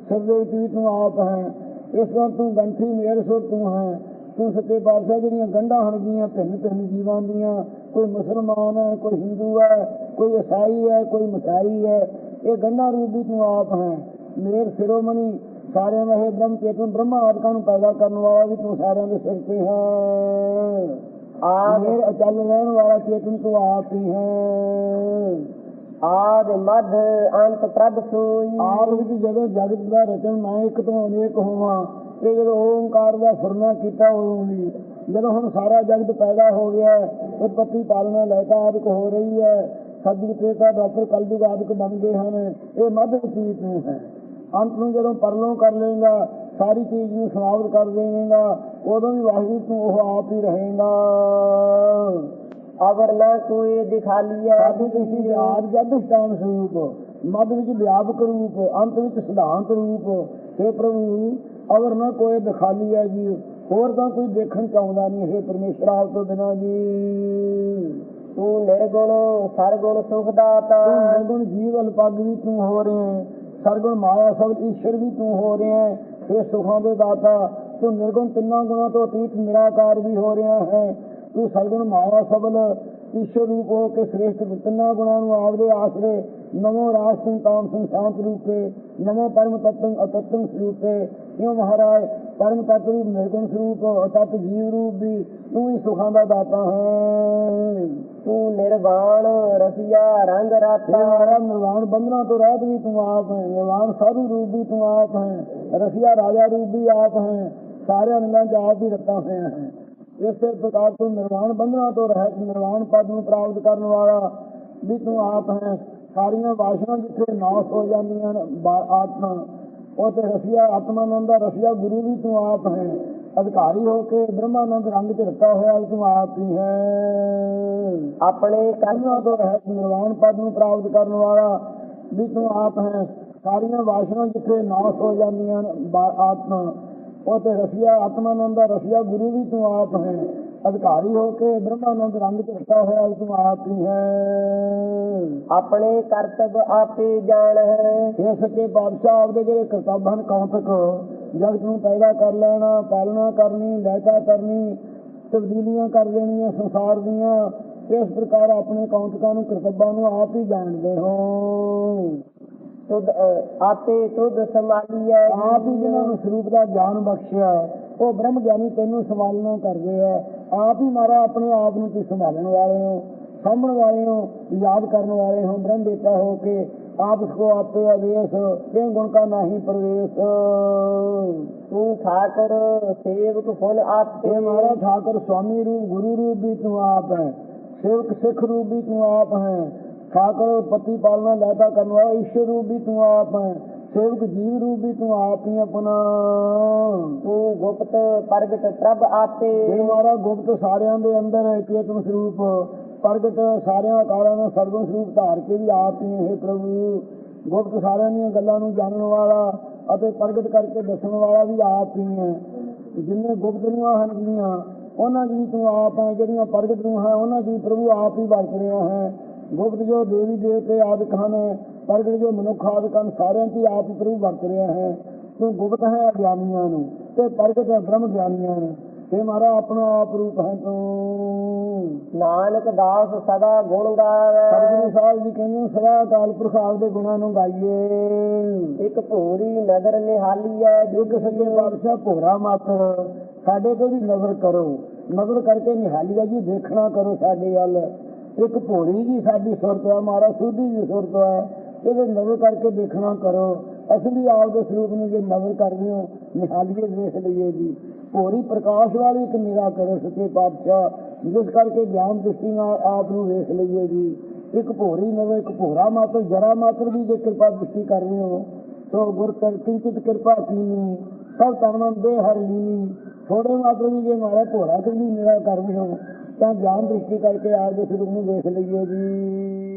ਸਿਰ ਦੇ ਵਿੱਚ ਵੀ ਤੂੰ ਆਪ ਹੈ। ਇਸ ਤੋਂ ਤੂੰ ਗੰਠੀ ਮੇਰ ਸੋ ਤੂੰ ਹੈ, ਤੂੰ ਸੱਚੇ ਪਾਤਸ਼ਾਹ ਜਿਹੜੀਆਂ ਗੰਢਾਂ ਹਨਗੀਆਂ ਭਿੰਨ ਭਿੰਨ ਜੀਵਾਂ ਦੀਆਂ, ਕੋਈ ਮੁਸਲਮਾਨ ਹੈ, ਕੋਈ ਹਿੰਦੂ ਹੈ, ਕੋਈ ਈਸਾਈ ਹੈ, ਕੋਈ ਮਸਾਈ ਹੈ, ਇਹ ਗੰਢਾਂ ਰੂਪ ਵੀ ਤੂੰ ਆਪ ਹੈ। ਮੇਰ ਸਿਰੋਮਣੀ ਸਾਰਿਆਂ ਦਾ ਇਹ ਬ੍ਰਹਮ ਚੇਤਨ ਬ੍ਰਹਮਾ ਆਦਿਕਾਂ ਨੂੰ ਪੈਦਾ ਕਰਨ ਵਾਲਾ ਵੀ ਤੂੰ ਸਾਰਿਆਂ ਦੇ ਸਿਰ ਤੇ ਹੈ। ਆਦ ਮੇਰ ਅਚਲ ਰਹਿਣ ਵਾਲਾ ਚੇਤਨ ਤੂੰ ਆਪ ਹੀ ਹੈ। ਆਦ ਮਧ ਅੰਤ ਪ੍ਰਭ ਸੋਈ। ਆਪ ਵਿੱਚ ਜਦੋਂ ਜਗਤ ਦਾ ਰਚਨ ਮੈਂ ਇੱਕ ਤੋਂ ਅਨੇਕ ਹੋਵਾਂ ਇਹ ਜਦੋਂ ਓੰਕਾਰ ਦਾ ਫੁਰਨਾ ਕੀਤਾ ਵੀ ਜਦੋਂ ਹੁਣ ਸਾਰਾ ਜਗਤ ਪੈਦਾ ਹੋ ਗਿਆ ਉਤਪਤੀ ਪਾਲਣਾ ਲੈਤਾ ਆਦਿਕ ਹੋ ਰਹੀ ਹੈ ਸਤਿਗੁਰ ਤੇਤਾ ਡਾਕਟਰ ਕਲਯੁਗ ਆਦਿਕ ਬਣ ਗਏ ਹਨ ਇਹ ਮੱਧ ਚੀਜ਼ ਤੂੰ ਹੈ। ਅੰਤ ਨੂੰ ਜਦੋਂ ਪਰਲੋਂ ਕਰ ਲੇਗਾ ਸਾਰੀ ਚੀਜ਼ ਨੂੰ ਸਮਾਪਤ ਕਰ ਦੇਵੇਂਗਾ ਉਦੋਂ ਵੀ ਵਾਹਿਗੁਰੂ ਤੂੰ ਉਹ ਆਪ ਹੀ ਰਹੇਗਾ। ਅਵਰ ਨਾ ਕੋਈ ਦਿਖਾਲੀਐ। ਸਾਧੂ ਤੁਸੀਂ ਆਦ ਜਦ ਸਥਾਨ ਸਰੂਪ ਮੱਧ ਵਿੱਚ ਵਿਆਪਕ ਰੂਪ ਅੰਤ ਵਿੱਚ ਸਿਧਾਂਤ ਰੂਪ। हे ਪ੍ਰਭੂ ਅਵਰ ਨਾ ਕੋਈ ਦਿਖਾਲੀ ਹੈ ਜੀ ਹੋਰ ਤਾਂ ਕੋਈ ਦੇਖਣ ਚਾਹੁੰਦਾ ਨਹੀਂ ਹੈ ਪਰਮੇਸ਼ਰ ਆਪ ਤੋਂ ਬਿਨਾਂ ਜੀ। ਤੂੰ ਨਿਰਗੁਣ ਸਰਗੁਣ ਸੁਖ ਦਾਤਾ ਤੂੰ ਨਿਰਗੁਣ ਜੀਵ ਅਲਪੱਗ ਵੀ ਤੂੰ ਹੋ ਰਿਹਾ ਸਰਗੁਣ ਮਾਇਆ ਸਭ ਈਸ਼ਰ ਵੀ ਤੂੰ ਹੋ ਰਿਹਾ ਹੈ। ਇਹ ਸੁਖਾਂ ਦੇ ਦਾਤਾ, ਤੂੰ ਨਿਰਗੁਣ ਤਿੰਨਾਂ ਗੁਣਾਂ ਤੋਂ ਅਤੀਤ ਨਿਰਾਕਾਰ ਵੀ ਹੋ ਰਿਹਾ ਹੈ। ਤੂੰ ਸਰਗੁਣ ਮਾਇਆ ਸਬਲ ਈਸ਼ਰ ਰੂਪ ਹੋ ਕੇ ਸ੍ਰੇਸ਼ਟ ਤਿੰਨਾਂ ਗੁਣਾਂ ਨੂੰ ਆਪਦੇ ਆਸਰੇ ਨਮੋ ਰਾਸ ਸਿੰਘ ਤਾਮ ਸ਼ਾਂਤ ਰੂਪੇ ਨਮੋ ਪਰਮ ਤਤੰ ਅਤਤੰ ਸਰੂਪੇ। ਇਉਂ ਮਹਾਰਾਜ? ਪਰਮ ਤਤ ਰੂਪ ਨਿਰਗੁਣ ਸਰੂਪ ਤਤ ਜੀਵ ਰੂਪ ਵੀ ਤੂੰ ਹੀ ਸੁਖਾਂ ਦਾ ਦਾਤਾ ਹੈ। ਤੂੰ ਨਿਰਵਾਣ ਰਸੀਆ ਰੰਗ ਰਾਤਾ। ਨਿਰਵਾਣ ਬੰਧਨਾਂ ਤੋਂ ਰਹਿਤ ਵੀ ਤੂੰ ਆਪ ਹੈ। ਨਿਰਵਾਣ ਸਾਧੂ ਰੂਪ ਵੀ ਤੂੰ ਆਪ ਹੈ। ਰਸੀਆ ਰਾਜਾ ਰੂਪ ਵੀ ਆਪ ਹੈ। ਸਾਰੇ ਅੰਗਾਂ ਚ ਆਪ ਹੀ ਰੱਤਾ ਹੋਇਆ ਹੈ। ਇਸੇ ਪ੍ਰਕਾਰ ਤੋਂ ਨਿਰਵਾਣ ਬੰਧਨਾਂ ਤੋਂ ਰਹਿਤ ਨਿਰਵਾਣ ਪਦ ਨੂੰ ਪ੍ਰਾਪਤ ਕਰਨ ਵਾਲਾ ਵੀ ਤੂੰ ਆਪ ਹੈ। ਸਾਰੀਆਂ ਵਾਸ਼ਨਾ ਜਿੱਥੇ ਨਾਸ ਹੋ ਜਾਂਦੀਆਂ ਆਤਮਾ ਉਹ ਤੇ ਰਸੀਆ ਆਤਮਾਨੰਦ ਦਾ ਰਸੀਆ ਗੁਰੂ ਵੀ ਤੂੰ ਆਪ ਹੈ। ਅਧਿਕਾਰੀ ਹੋ ਕੇ ਬ੍ਰਹਮਾਨੰਦ ਰੰਗ ਚ ਰੱਖਾ ਹੋਇਆ ਤੂੰ ਆਪ ਹੀ ਹੈ। ਆਪਣੇ ਕਰਨਾ ਤੋਂ ਰਹਿਤ ਨਿਰਵਾਣ ਪਦ ਨੂੰ ਪ੍ਰਾਪਤ ਕਰਨ ਵਾਲਾ ਵੀ ਤੂੰ ਆਪ ਹੈ। ਸਾਰੀਆਂ ਵਾਸਨਾ ਜਿੱਥੇ ਨਾਸ਼ ਹੋ ਜਾਂਦੀਆਂ ਆਤਮਾ ਉਹ ਤੇ ਰਸੀਆ ਆਤਮਾਨੰਦ ਦਾ ਰਸੀਆ ਗੁਰੂ ਵੀ ਤੂੰ ਆਪ ਹੈ। ਅਧਿਕਾਰੀ ਹੋ ਕੇ ਬ੍ਰਹਮਾਨੰਦ ਰੰਗ ਚ ਹੋਇਆ ਵੀ ਤੂੰ ਆਪ ਹੀ। ਹੈ ਆਪਣੇ ਕਰਤਬ ਆਪੇ ਜਾਣ ਹੈ। ਇਹ ਸੱਚੇ ਬਾਦਸ਼ਾਹ ਆਪਦੇ ਜਿਹੜੇ ਕਰਤੱਵ ਹਨ ਕੌਤਕ ਜਗਤ ਨੂੰ ਪੈਦਾ ਕਰ ਲੈਣਾ ਪਾਲਣਾ ਕਰਨੀ ਲੈਤਾ ਕਰਨੀ ਤਬਦੀਲੀਆਂ ਕਰ ਦੇਣੀਆਂ ਸੰਸਾਰ ਦੀਆਂ ਇਸ ਪ੍ਰਕਾਰ ਆਪਣੇ ਕੌਤਕਾਂ ਨੂੰ ਕਰਤੱਵਾਂ ਨੂੰ ਆਪ ਹੀ ਜਾਣਦੇ ਹੋ। ਤੁਧ ਆਪੇ ਤੁਧ ਸੰਭਾਲੀਐ। ਆਪ ਹੀ ਜਿਨ੍ਹਾਂ ਨੂੰ ਸਰੂਪ ਦਾ ਗਿਆਨ ਬਖਸ਼ਿਆ ਉਹ ਬ੍ਰਹਮ ਗਿਆਨੀ ਤੈਨੂੰ ਸੰਭਾਲਣੋਂ ਕਰਦੇ ਐ ਆਪ ਹੀ ਮਾਰਾ ਆਪਣੇ ਆਪ ਨੂੰ ਤੁਸੀਂ ਸੰਭਾਲਣ ਵਾਲੇ ਹੋ। ਸਾਂਭਣ ਵਾਲੇ ਹੋ ਯਾਦ ਕਰਨ ਵਾਲੇ ਹੋ ਬ੍ਰਹਮ ਦੇਤਾ ਹੋ ਕੇ ਆਪ ਕੋ ਆਪੇ ਅਵੇਸ ਤੇ ਗੁਣ ਕਾ ਨਹੀਂ ਪ੍ਰਵੇਸ਼? ਤੂੰ ਠਾਕਰ ਸੇਵਕ ਫੁੱਲ ਆਪੇ ਮਾਰਾ ਠਾਕਰ ਸੁਆਮੀ ਰੂਪ ਗੁਰੂ ਰੂਪ ਵੀ ਤੂੰ ਆਪ ਹੈ। ਸੇਵਕ ਸਿੱਖ ਰੂਪ ਵੀ ਤੂੰ ਆਪ ਹੈ। ਠਾਕਰ ਪਤੀ ਪਾਲਣਾ ਲੈਦਾ ਕਰਨ ਵਾਲਾ ਈਸ਼ਰ ਰੂਪ ਵੀ ਤੂੰ ਆਪ ਹੈ। ਸੇਵਕ ਜੀਵ ਰੂਪ ਵੀ ਤੂੰ ਆਪ ਹੀ ਆਪਣਾ। ਤੂੰ ਗੁਪਤ ਪ੍ਰਗਟ ਪ੍ਰਭ ਆਪੇ। ਤੇਰਾ ਗੁਪਤ ਸਾਰਿਆਂ ਦੇ ਅੰਦਰ ਹੈ ਕਿ ਤੂੰ ਸਰੂਪ। ਪ੍ਰਗਟ ਸਾਰਿਆਂ ਆਕਾਰਾਂ ਦਾ ਸਰਵ ਸਰੂਪ ਧਾਰ ਕੇ ਵੀ ਆਪ ਹੀ ਹੈ ਪ੍ਰਭੂ। ਗੁਪਤ ਸਾਰਿਆਂ ਦੀਆਂ ਗੱਲਾਂ ਨੂੰ ਜਾਣਨ ਵਾਲਾ ਅਤੇ ਪ੍ਰਗਟ ਕਰਕੇ ਦੱਸਣ ਵਾਲਾ ਵੀ ਆਪ ਹੀ ਹੈ। ਜਿੰਨੇ ਗੁਪਤ ਰੂਹਾਂ ਹਨ ਜਿਹੜੀਆਂ ਉਹਨਾਂ ਦੀ ਤੂੰ ਆਪ ਹੈ ਜਿਹੜੀਆਂ ਪ੍ਰਗਟ ਰੂਹਾਂ ਉਹਨਾਂ ਦੀ ਪ੍ਰਭੂ ਆਪ ਹੀ ਵਰਤ ਰਿਹਾ ਹੈ। ਗੁਪਤ ਜੋ ਦੇਵੀ ਦੇਵਤੇ ਆਦਿ ਹਨ ਪ੍ਰਗਟ ਜੋ ਮਨੁੱਖ ਆਦਿਕ ਹਨ ਸਾਰਿਆਂ ਦੀ ਆਪ ਹੀ ਪ੍ਰਭੂ ਵਰਤ ਰਿਹਾ ਹੈ। ਤੂੰ ਗੁਪਤ ਹੈ ਅਗਿਆਨੀਆਂ ਨੂੰ ਤੇ ਪ੍ਰਗਟ ਹੈ ਬ੍ਰਹਮ ਗਿਆਨੀਆਂ ਨੂੰ। ਤੇ ਮਾਰਾ ਆਪਣਾ ਆਪ ਰੂਪ ਹੈ ਤੂੰ। ਨਾਨਕ ਦਾਸ ਸਦਾ ਗੁਣ ਗਾਵੇ। ਸਤਿਗੁਰੂ ਸਾਹਿਬ ਜੀ ਕਹਿੰਦੇ ਸਦਾ ਅਕਾਲ ਪੁਰਖ ਆਪ ਦੇ ਗੁਣਾਂ ਨੂੰ ਗਾਈਏ। ਇੱਕ ਭੂਰੀ ਨਦਰ ਨਿਹਾਲੀਐ ਇੱਕ ਸੱਚੇ ਬਾਦਸ਼ਾਹ ਭੋਰਾ ਮਾਤਰ ਸਾਡੇ ਤੇ ਵੀ ਨਜ਼ਰ ਕਰੋ। ਨਜ਼ਰ ਕਰਕੇ ਨਿਹਾਲੀਆ ਜੀ ਦੇਖਣਾ ਕਰੋ ਸਾਡੇ ਵੱਲ ਇੱਕ ਭੋਰੀ ਜੀ ਸਾਡੀ ਸੁਰਤ ਹੈ ਮਾਰਾ ਸੁਧੀ ਜੀ ਸੁਰਤ ਹੈ ਇਹਦੇ ਨਜ਼ਰ ਕਰਕੇ ਦੇਖਣਾ ਕਰੋ ਅਸੀਂ ਵੀ ਆਪ ਦੇ ਸਰੂਪ ਨੂੰ ਜੇ ਨਜ਼ਰ ਕਰਦੇ ਹੋ ਨਿਹਾਲੀਏ ਦੇਖ ਲਈਏ ਜੀ। ਭੋਰੀ ਪ੍ਰਕਾਸ਼ ਵਾਲੀ ਇੱਕ ਨਿਗਾਹ ਕਰੋ ਸੱਚੇ ਪਾਤਸ਼ਾਹ, ਜਿਸ ਕਰਕੇ ਗਿਆਨ ਦ੍ਰਿਸ਼ਟੀ ਨਾਲ ਆਪ ਨੂੰ ਵੇਖ ਲਈਏ ਜੀ। ਇੱਕ ਭੋਰੀ ਨਵੇਂ ਇੱਕ ਭੋਰਾ ਮਾਤਰ, ਜਰਾ ਮਾਤਰ ਵੀ ਜੇ ਕਿਰਪਾ ਦ੍ਰਿਸ਼ਟੀ ਕਰ ਰਹੇ ਹੋ, ਸੋ ਗੁਰ ਕਰ ਕਿੰਚਿਤ ਕਿਰਪਾ ਕੀਨੀ, ਸਭ ਤਨਮਨ ਦੇ ਹਰ ਲੀਨੀ। ਥੋੜੇ ਮਾਤਰ ਵੀ ਜੇ ਮਾਰਾ ਭੋਰਾ ਤੇ ਵੀ ਨਿਗਾਹ ਕਰਦੇ ਹੋ, ਤਾਂ ਗਿਆਨ ਦ੍ਰਿਸ਼ਟੀ ਕਰਕੇ ਆਪ ਦੇ ਸਰੂਪ ਨੂੰ ਵੇਖ ਲਈਏ ਜੀ।